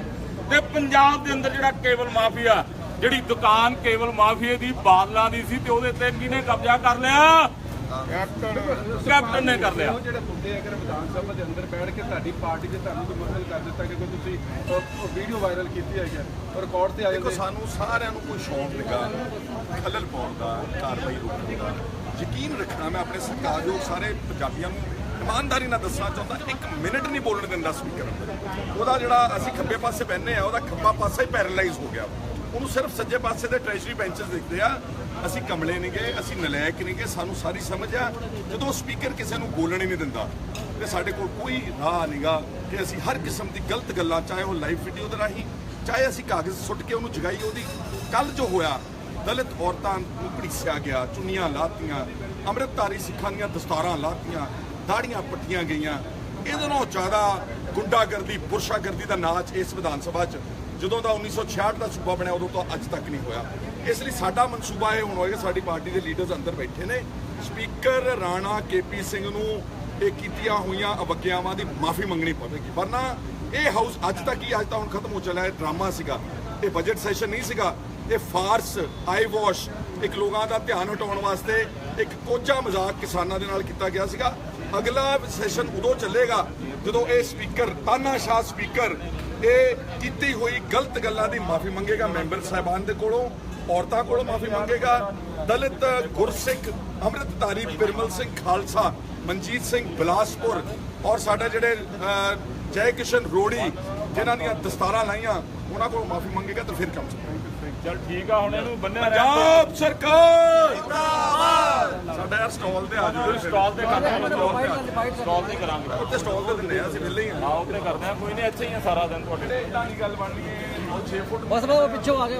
ਤੇ ਪੰਜਾਬ ਦੇ ਅੰਦਰ ਜਿਹੜਾ ਕੇਵਲ ਮਾਫੀਆ, ਜਿਹੜੀ ਦੁਕਾਨ ਕੇਵਲ ਮਾਫੀਏ ਦੀ, ਬਾਦਲਾਂ ਦੀ ਸੀ ਤੇ ਉਹਦੇ ਤੇ ਕਿਹਨੇ ਕਬਜ਼ਾ ਕਰ ਲਿਆ? ਕੈਪਟਨ ਨੇ ਕਰ ਲਿਆ। ਉਹ ਜਿਹੜੇ ਮੁੱਦੇ ਅਗਰ ਵਿਧਾਨ ਸਭਾ ਦੇ ਅੰਦਰ ਬੈਠ ਕੇ ਤੁਹਾਡੀ ਪਾਰਟੀ ਦੇ ਤੁਹਾਨੂੰ ਕੋਈ ਮਸਲ ਕਰ ਦਿੱਤਾ ਕਿ ਕੋਈ ਤੁਸੀਂ ਵੀਡੀਓ ਵਾਇਰਲ ਕੀਤੀ ਹੈ। ਕਿ ਰਿਕਾਰਡ ਤੇ ਆ ਦੇਖੋ ਜਾਂਦੇ ਸਾਨੂੰ ਸਾਰਿਆਂ ਨੂੰ ਕੋਈ ਸ਼ੌਂਕ ਨਿਗਾ ਖਲਲ ਪਾਉਣ ਦਾ ਕਾਰਵਾਈ ਰੋਕਣ ਦਾ। ਯਕੀਨ ਰੱਖਣਾ ਮੈਂ ਆਪਣੇ ਸਤਿਕਾਰਯੋਗ ਸਾਰੇ ਪੰਜਾਬੀਆਂ ਨੂੰ ਇਮਾਨਦਾਰੀ ਨਾਲ ਦੱਸਣਾ ਚਾਹੁੰਦਾ ਇੱਕ ਮਿੰਟ ਨਹੀਂ ਬੋਲਣ ਦਿੰਦਾ ਸਪੀਕਰ ਉਹਦਾ ਜਿਹੜਾ ਅਸੀਂ ਖੱਬੇ ਪਾਸੇ ਬੈਠਨੇ ਆ ਉਹਦਾ ਖੱਬਾ ਪਾਸਾ ਹੀ ਪੈਰਾਲਾਈਜ਼ ਹੋ ਗਿਆ। ਉਹਨੂੰ ਸਿਰਫ ਸੱਜੇ ਪਾਸੇ ਦੇ ਟ੍ਰੈਜਰੀ ਬੈਂਚਸ ਦਿਖਦੇ ਆ। ਅਸੀਂ ਕਮਲੇ ਨਹੀਂ ਗਏ, ਅਸੀਂ ਨਲਾਇਕ ਨਹੀਂ ਗਏ, ਸਾਨੂੰ ਸਾਰੀ ਸਮਝ ਆ। ਜਦੋਂ ਸਪੀਕਰ ਕਿਸੇ ਨੂੰ ਬੋਲਣ ਹੀ ਨਹੀਂ ਦਿੰਦਾ, ਤੇ ਸਾਡੇ ਕੋਲ ਕੋਈ ਰਾਹ ਨਹੀਂਗਾ ਕਿ ਅਸੀਂ ਹਰ ਕਿਸਮ ਦੀ ਗਲਤ ਗੱਲਾਂ, ਚਾਹੇ ਉਹ ਲਾਈਵ ਵੀਡੀਓ ਦੇ ਰਾਹੀਂ, ਚਾਹੇ ਅਸੀਂ ਕਾਗਜ਼ ਸੁੱਟ ਕੇ ਉਹਨੂੰ ਜਗਾਈ ਉਹਦੀ। ਕੱਲ ਜੋ ਹੋਇਆ, ਦਲਿਤ ਔਰਤਾਂ ਨੂੰ ਘੜੀਸਿਆ ਗਿਆ, ਚੁੰਨੀਆਂ ਲਾਤੀਆਂ, ਅੰਮ੍ਰਿਤਧਾਰੀ ਸਿੱਖਾਂ ਦੀਆਂ ਦਸਤਾਰਾਂ ਲਾਤੀਆਂ, ਦਾੜੀਆਂ ਪੱਟੀਆਂ ਗਈਆਂ। ਇਹਦੇ ਨਾਲੋਂ ਜ਼ਿਆਦਾ ਗੁੰਡਾਗਰਦੀ, ਪੁਰਸ਼ਾਗਰਦੀ ਦਾ ਨਾਚ ਇਸ ਵਿਧਾਨ ਸਭਾ 'ਚ ਜਦੋਂ ਦਾ 1966 ਦਾ ਸੂਬਾ ਬਣਿਆ, ਉਦੋਂ ਤੋਂ ਅੱਜ ਤੱਕ ਨਹੀਂ ਹੋਇਆ। ਇਸ ਲਈ ਸਾਡਾ ਮਨਸੂਬਾ ਇਹ ਹੁਣ ਹੋਏਗਾ ਸਾਡੀ ਪਾਰਟੀ ਦੇ ਲੀਡਰਸ ਅੰਦਰ ਬੈਠੇ ਨੇ। ਸਪੀਕਰ ਰਾਣਾ ਕੇਪੀ ਸਿੰਘ ਨੂੰ ਇਹ ਕੀਤੀਆਂ ਹੋਈਆਂ ਅਵਗਿਆਵਾਂ ਦੀ ਮਾਫੀ ਮੰਗਣੀ ਪਵੇਗੀ। ਵਰਨਾ ਇਹ ਹਾਊਸ ਅੱਜ ਤੱਕ ਹੀ, ਅੱਜ ਤਾਂ ਹੁਣ ਖਤਮ ਹੋ ਚੱਲਾ ਹੈ ਡਰਾਮਾ ਸੀਗਾ। ਇਹ ਬਜਟ ਸੈਸ਼ਨ ਨਹੀਂ ਸੀਗਾ। ਇਹ ਫਾਰਸ ਆਈ ਵਾਸ਼ ਇੱਕ ਲੋਕਾਂ ਦਾ ਧਿਆਨ ਹਟਾਉਣ ਵਾਸਤੇ ਇੱਕ ਕੋਝਾ ਮਜ਼ਾਕ ਕਿਸਾਨਾਂ ਦੇ ਨਾਲ ਕੀਤਾ ਗਿਆ ਸੀਗਾ। ਅਗਲਾ ਸੈਸ਼ਨ ਉਦੋਂ ਚੱਲੇਗਾ ਜਦੋਂ ਇਹ ਸਪੀਕਰ ਤਾਨਾਸ਼ਾਹ ਸਪੀਕਰ ਇਹ ਕੀਤੀ ਹੋਈ ਗਲਤ ਗੱਲਾਂ ਦੀ ਮਾਫੀ ਮੰਗੇਗਾ ਮੈਂਬਰ ਸਾਹਿਬਾਨ ਦੇ ਕੋਲੋਂ, ਔਰਤਾਂ ਕੋਲੋਂ ਮਾਫੀ ਮੰਗੇਗਾ। ਦਲਿਤ ਗੁਰਸਿੱਖ ਅੰਮ੍ਰਿਤਧਾਰੀ ਬਿਰਮਲ ਸਿੰਘ ਖਾਲਸਾ, ਮਨਜੀਤ ਸਿੰਘ ਬਿਲਾਸਪੁਰ ਔਰ ਸਾਡਾ ਜਿਹੜੇ ਜੈ ਕਿਸ਼ਨ ਰੋੜੀ, ਜਿਨ੍ਹਾਂ ਦੀਆਂ ਦਸਤਾਰਾਂ ਲਾਈਆਂ, ਉਹਨਾਂ ਕੋਲੋਂ ਮਾਫੀ ਮੰਗੇਗਾ ਤਾਂ ਫਿਰ ਕੰਮ ਚੱਲੇਗਾ। ਚਲ ਠੀਕ ਆ ਹੁਣ ਇਹਨੂੰ ਬੰਨਿਆ ਰਹਿ ਪੰਜਾਬ ਸਰਕਾਰ ਜਿੰਦਾਬਾਦ ਸਾਡਾ ਯਾਰ ਸਟਾਲ ਤੇ ਆ ਜਾਓ ਸਟਾਲ ਤੇ ਕਰਾਂਗੇ ਸਟਾਲ ਤੇ ਕਰਾਂਗੇ ਉੱਤੇ ਸਟਾਲ ਤੇ ਦਿੰਦੇ ਆ ਅਸੀਂ ਵਿਹਲੇ ਹੀ ਆ ਉੱਤੇ ਕਰਦੇ ਆ ਕੋਈ ਨਹੀਂ ਇੱਥੇ ਹੀ ਆ ਸਾਰਾ ਦਿਨ ਤੁਹਾਡੇ ਇਦਾਂ ਦੀ ਗੱਲ ਬਣਨੀ ਹੈ 6 ਫੁੱਟ ਬਸ ਬਸ ਪਿੱਛੋਂ ਆ ਗਏ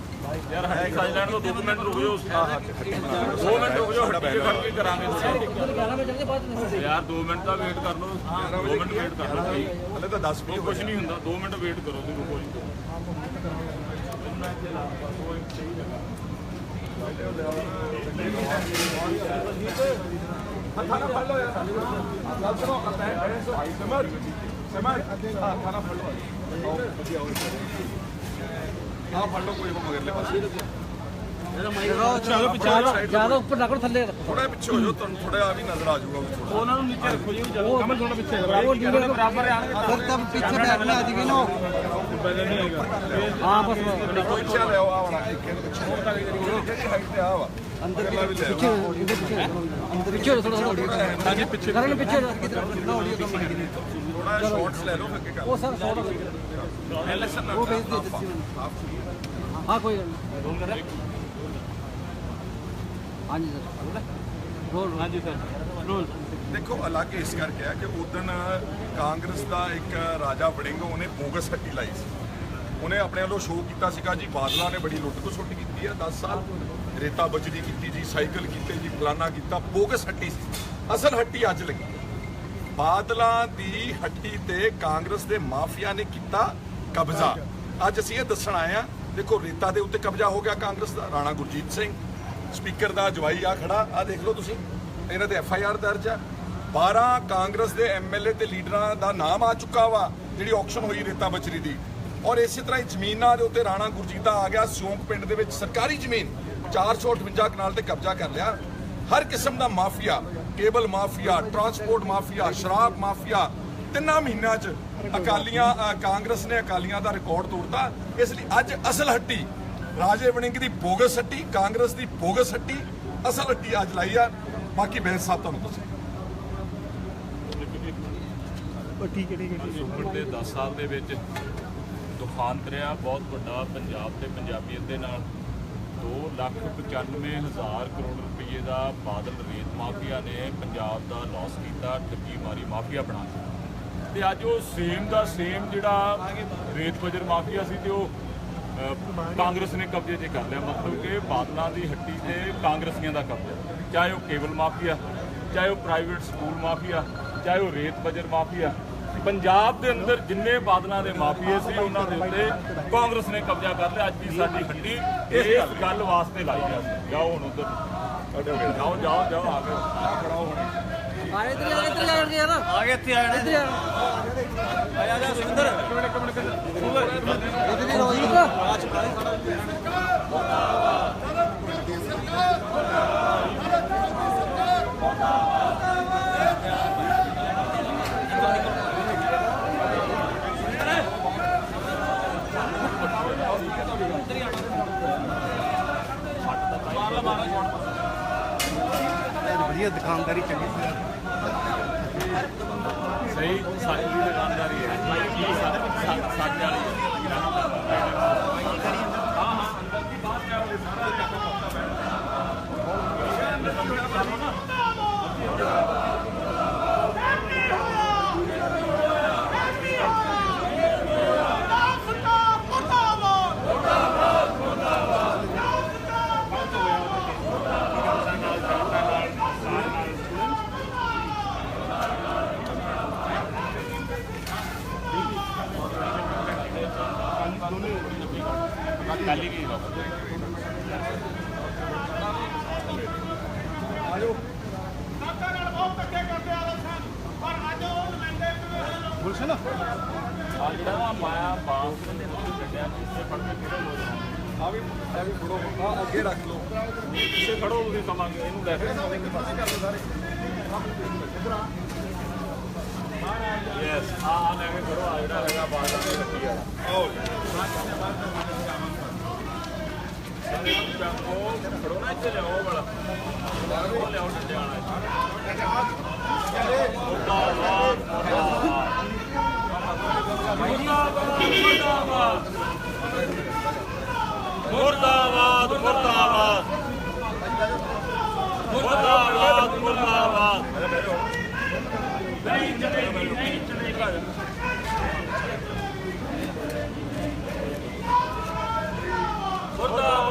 ਯਾਰ ਹੱਡੀ ਸਾਜ ਲੈਣ ਤੋਂ 2 ਮਿੰਟ ਰੁਕ ਜਾਓ। 2 ਮਿੰਟ ਰੁਕ ਜਾਓ ਹੱਡੀ ਖੜ ਕੇ ਕਰਾਂਗੇ ਯਾਰ 2 ਮਿੰਟ ਦਾ ਵੇਟ ਕਰ ਲਓ। 2 ਮਿੰਟ ਵੇਟ ਕਰ ਲਓ ਹਲੇ ਤਾਂ 10 ਕੋਈ ਕੁਝ ਨਹੀਂ ਹੁੰਦਾ। 2 ਮਿੰਟ ਵੇਟ ਕਰੋ ਤੁਸੀਂ ਰੁਕੋ ਜੀ। ਖਾਣਾ ਫੜ ਲਓ ਯਾਰ ਗੱਲ ਸੁਣੋ ਸਮਰ ਸਮਰ ਹਾਂ ਖਾਣਾ ਫੜ ਲਓ। ਵਧੀਆ ਹੋ ਆ ਫੜ ਲਓ ਕੋਈ ਹੋ ਮਗਰਲੇ ਪਾਸੇ। ਚਲੋ ਪਿੱਛੇ ਜ਼ਿਆਦਾ ਉੱਪਰ ਨਾ ਕਰੋ ਥੱਲੇ ਰੱਖੋ। ਥੋੜਾ ਪਿੱਛੇ ਹੋ ਜਾਓ ਤੁਹਾਨੂੰ ਥੋੜਾ ਆ ਵੀ ਨਜ਼ਰ ਆ ਜਾਊਗਾ ਥੋੜਾ ਉਹਨਾਂ ਨੂੰ ਨੀਚੇ ਰੱਖੋ ਜੀ ਚਲੋ ਕਮਲ ਥੋੜਾ ਪਿੱਛੇ ਉਹ ਡੀਲਰ ਬਰਾਬਰ ਆਣਗੇ ਸਰ ਤਬ ਪਿੱਛੇ ਬੈਠਣਾ ਅੱਜ ਵੀ ਨਾ ਹਾਂ ਬਸ ਕੋਈ ਪਿੱਛੇ ਲਿਆਓ ਆ ਵਾਲਾ ਇੱਕ ਪਿੱਛੇ। ਹੋਰ ਤੱਕ ਜਿਹੜੀ ਹਾਈਟ ਤੇ ਆ ਵਾ। ਅੰਦਰ ਪਿੱਛੇ ਅੰਦਰ ਪਿੱਛੇ ਥੋੜਾ ਥੋੜਾ ਹਾਂਜੀ ਪਿੱਛੇ ਕਰਨ ਪਿੱਛੇ। ਥੋੜਾ ਸ਼ਾਰਟਸ ਲੈ ਲਓ ਫਿਰ ਅੱਗੇ ਕਰ ਉਹ ਸਰ ਥੋੜਾ ਐਲਐਸਐਨ ਉਹ ਭੇਜ ਦੇ ਦਿੱਤੀ ਮੈਨੂੰ ਹਾਂ ਕੋਈ ਗੱਲ ਨਹੀਂ। ਹਾਂਜੀ ਸਰ ਰੋਲ ਹਾਂਜੀ ਸਰ ਰੋਲ। ਦੇਖੋ ਅਲੱਗ ਇਸ ਕਰਕੇ ਆ ਕਿ ਉਦੋਂ ਕਾਂਗਰਸ ਦਾ ਇੱਕ ਰਾਜਾ ਵੜਿੰਗ ਉਹਨੇ ਬੋਗਸ ਹੱਟੀ ਲਾਈ ਸੀ। ਉਹਨੇ ਆਪਣੇ ਵੱਲੋਂ ਸ਼ੋਅ ਕੀਤਾ ਸੀਗਾ ਜੀ ਬਾਦਲਾਂ ਨੇ ਬੜੀ ਲੁੱਟ ਖਸੁੱਟ ਕੀਤੀ ਹੈ 10 ਸਾਲ ਰੇਤਾ ਬਜਰੀ ਕੀਤੀ ਜੀ ਸਾਈਕਲ ਕੀਤੇ ਜੀ ਫਲਾਨਾ ਕੀਤਾ ਬੋਗਸ ਹੱਟੀ ਸੀ। ਅਸਲ ਹੱਟੀ ਅੱਜ ਲੱਗੀ। ਬਾਦਲਾਂ ਦੀ ਹੱਟੀ ਤੇ ਕਾਂਗਰਸ ਦੇ ਮਾਫੀਆ ਨੇ ਕੀਤਾ ਕਬਜ਼ਾ। ਅੱਜ ਅਸੀਂ ਇਹ ਦੱਸਣ ਆਏ ਆ ਦੇਖੋ, ਰੇਤਾ ਦੇ ਉੱਤੇ ਕਬਜ਼ਾ ਹੋ ਗਿਆ ਕਾਂਗਰਸ ਦਾ, ਰਾਣਾ ਗੁਰਜੀਤ ਸਿੰਘ, ਸਪੀਕਰ ਦਾ ਜਵਾਈ ਆ ਖੜਾ। ਆ ਦੇਖ ਲਓ ਤੁਸੀਂ, ਇਹਨਾਂ ਤੇ ਐਫ ਆਈ ਆਰ ਦਰਜ ਆ। 12 ਕਾਂਗਰਸ ਦੇ ਐਮਐਲਏ ਤੇ ਲੀਡਰਾਂ ਦਾ ਨਾਮ ਆ ਚੁੱਕਾ ਵਾ, ਜਿਹੜੀ ਆਕਸ਼ਨ ਹੋਈ ਰੇਤਾ ਬਚਰੀ ਦੀ। ਔਰ ਇਸੇ ਤਰ੍ਹਾਂ ਹੀ ਜ਼ਮੀਨਾਂ ਦੇ ਉੱਤੇ ਰਾਣਾ ਗੁਰਜੀਤ ਦਾ ਆ ਗਿਆ, ਸਿਉਂਕ ਪਿੰਡ ਦੇ ਵਿੱਚ ਸਰਕਾਰੀ ਜ਼ਮੀਨ 458 ਕਨਾਲ ਤੇ ਕਬਜ਼ਾ ਕਰ ਲਿਆ। ਹਰ ਕਿਸਮ ਦਾ mafia, cable mafia, transport mafia, ਸ਼ਰਾਬ ਮਾਫੀਆ ਤਿੰਨਾਂ ਮਹੀਨਿਆਂ 'ਚ ਅਕਾਲੀਆਂ ਕਾਂਗਰਸ ਨੇ ਅਕਾਲੀਆਂ ਦਾ ਰਿਕਾਰਡ ਤੋੜਤਾ। ਇਸ ਲਈ ਅੱਜ ਅਸਲ ਹੱਟੀ ਰਾਜੇ ਵੜਿੰਗ ਦੀ ਬੋਗਸ ਹੱਟੀ ਕਾਂਗਰਸ ਦੀ ਬੋਗਸ ਹੱਟੀ ਅਸਲ ਹੱਟੀ ਅੱਜ ਲਾਈ ਆ। ਬਾਕੀ ਬੈਂਸ ਸਾਹਿਬ ਤੁਹਾਨੂੰ ਦੱਸੋ ਸੁਪਰ ਦੇ 10 ਸਾਲ ਦੇ ਵਿੱਚ ਤੂਫਾਨ ਰਿਹਾ ਬਹੁਤ ਵੱਡਾ ਪੰਜਾਬ ਤੇ ਪੰਜਾਬੀਅਤ ਦੇ ਨਾਲ। 2 ਲੱਖ 95 ਹਜ਼ਾਰ ਕਰੋੜ ਰੁਪਏ ਦਾ ਬਾਦਲ ਰੇਤ ਮਾਫੀਆ ਨੇ ਪੰਜਾਬ ਦਾ ਲਾਸ ਕੀਤਾ ਠੱਗੀ ਮਾਰੀ ਮਾਫੀਆ ਬਣਾ ਦਿੱਤਾ। ਤੇ ਅੱਜ ਉਹ ਸੇਮ ਦਾ ਸੇਮ ਜਿਹੜਾ ਰੇਤ ਬਜਰ ਮਾਫੀਆ ਸੀ ਤੇ ਉਹ ਕਾਂਗਰਸ ਨੇ ਕਬਜ਼ੇ 'ਚ ਕਰ ਲਿਆ। ਮਤਲਬ ਕਿ ਬਾਦਲਾਂ ਦੀ ਹੱਟੀ ਤੇ ਕਾਂਗਰਸੀਆਂ ਦਾ ਕਬਜ਼ਾ। ਚਾਹੇ ਉਹ ਕੇਬਲ ਮਾਫੀਆ, ਚਾਹੇ ਉਹ ਪ੍ਰਾਈਵੇਟ ਸਕੂਲ ਮਾਫੀਆ, ਚਾਹੇ ਉਹ ਰੇਤ ਬਜਰ ਮਾਫੀਆ। ਪੰਜਾਬ ਦੇ ਅੰਦਰ ਜਿੰਨੇ ਬਾਦਲਾਂ ਦੇ ਮਾਫੀਏ ਸੀ, ਉਹਨਾਂ ਦੇ ਉੱਤੇ ਕਾਂਗਰਸ ਨੇ ਕਬਜ਼ਾ ਕਰ ਲਿਆ। ਅੱਜ ਵੀ ਸਾਡੀ ਹੱਡੀ ਇਸ ਗੱਲ ਵਾਸਤੇ ਲਾਈ ਆ। ਜਾਓ ਹੁਣ ਉਧਰ। ਜਾਓ ਜਾਓ ਜਾਓ, ਆ ਗਏ ਆਏ ਇੱਧਰ ਆ ਇੱਧਰ ਆ ਯਾਰ ਆ ਗਏ ਇੱਥੇ ਆ। ਇੱਧਰ ਆ ਵਧੀਆ ਦੁਕਾਨਦਾਰੀ ਚੱਲੀ ਸੀ। ਸਹੀ ਸਾਡੀ ਦੁਕਾਨਦਾਰੀ ਹੈ। ਕੀ ਵਾਲੀ ਕੱਲ ਹੀ ਗਈ ਬਾਬਾ ਆ ਜਿਹੜਾ ਵਾ ਮਾਇਆ ਬਾਸ ਦੇ ਵਿੱਚ ਕੱਢਿਆ ਪਿੱਛੇ ਫੜ ਕੇ ਕਿਹੜੇ ਲੋਕ ਆ ਵੀ ਆ ਵੀ ਫੜੋ ਆ ਅੱਗੇ ਰੱਖ ਲਓ ਪਿੱਛੇ ਖੜੋ ਤੁਸੀਂ ਕਮਾਂਗੇ ਇਹਨੂੰ ਲੈ ਕੇ ਯੈਸ ਆ ਆ ਲੈ ਕੇ ਖੜੋ ਆ ਜਿਹੜਾ ਹੈਗਾ ਬਾਸ ਦੀ ਰੱਖੀ ਆ ਆਓ ਉਹ ਖੜੋ ਨਾ ਇੱਥੇ ਲਿਆਓ ਵਾਲਾ ਉਹ ਲਿਆਓ ਡੰਡੇ ਵਾਲਾ ਮੁਰਦਾਬਾਦ ਮੁਰਦਾਬਾਦ ਮੁਰਦਾਬਾਦ ਮੁਰਦਾਬਾਦ। ਨਹੀਂ ਚਲੇਗੀ ਨਹੀਂ ਚਲੇਗਾ ਮੁਰਦਾਬਾਦ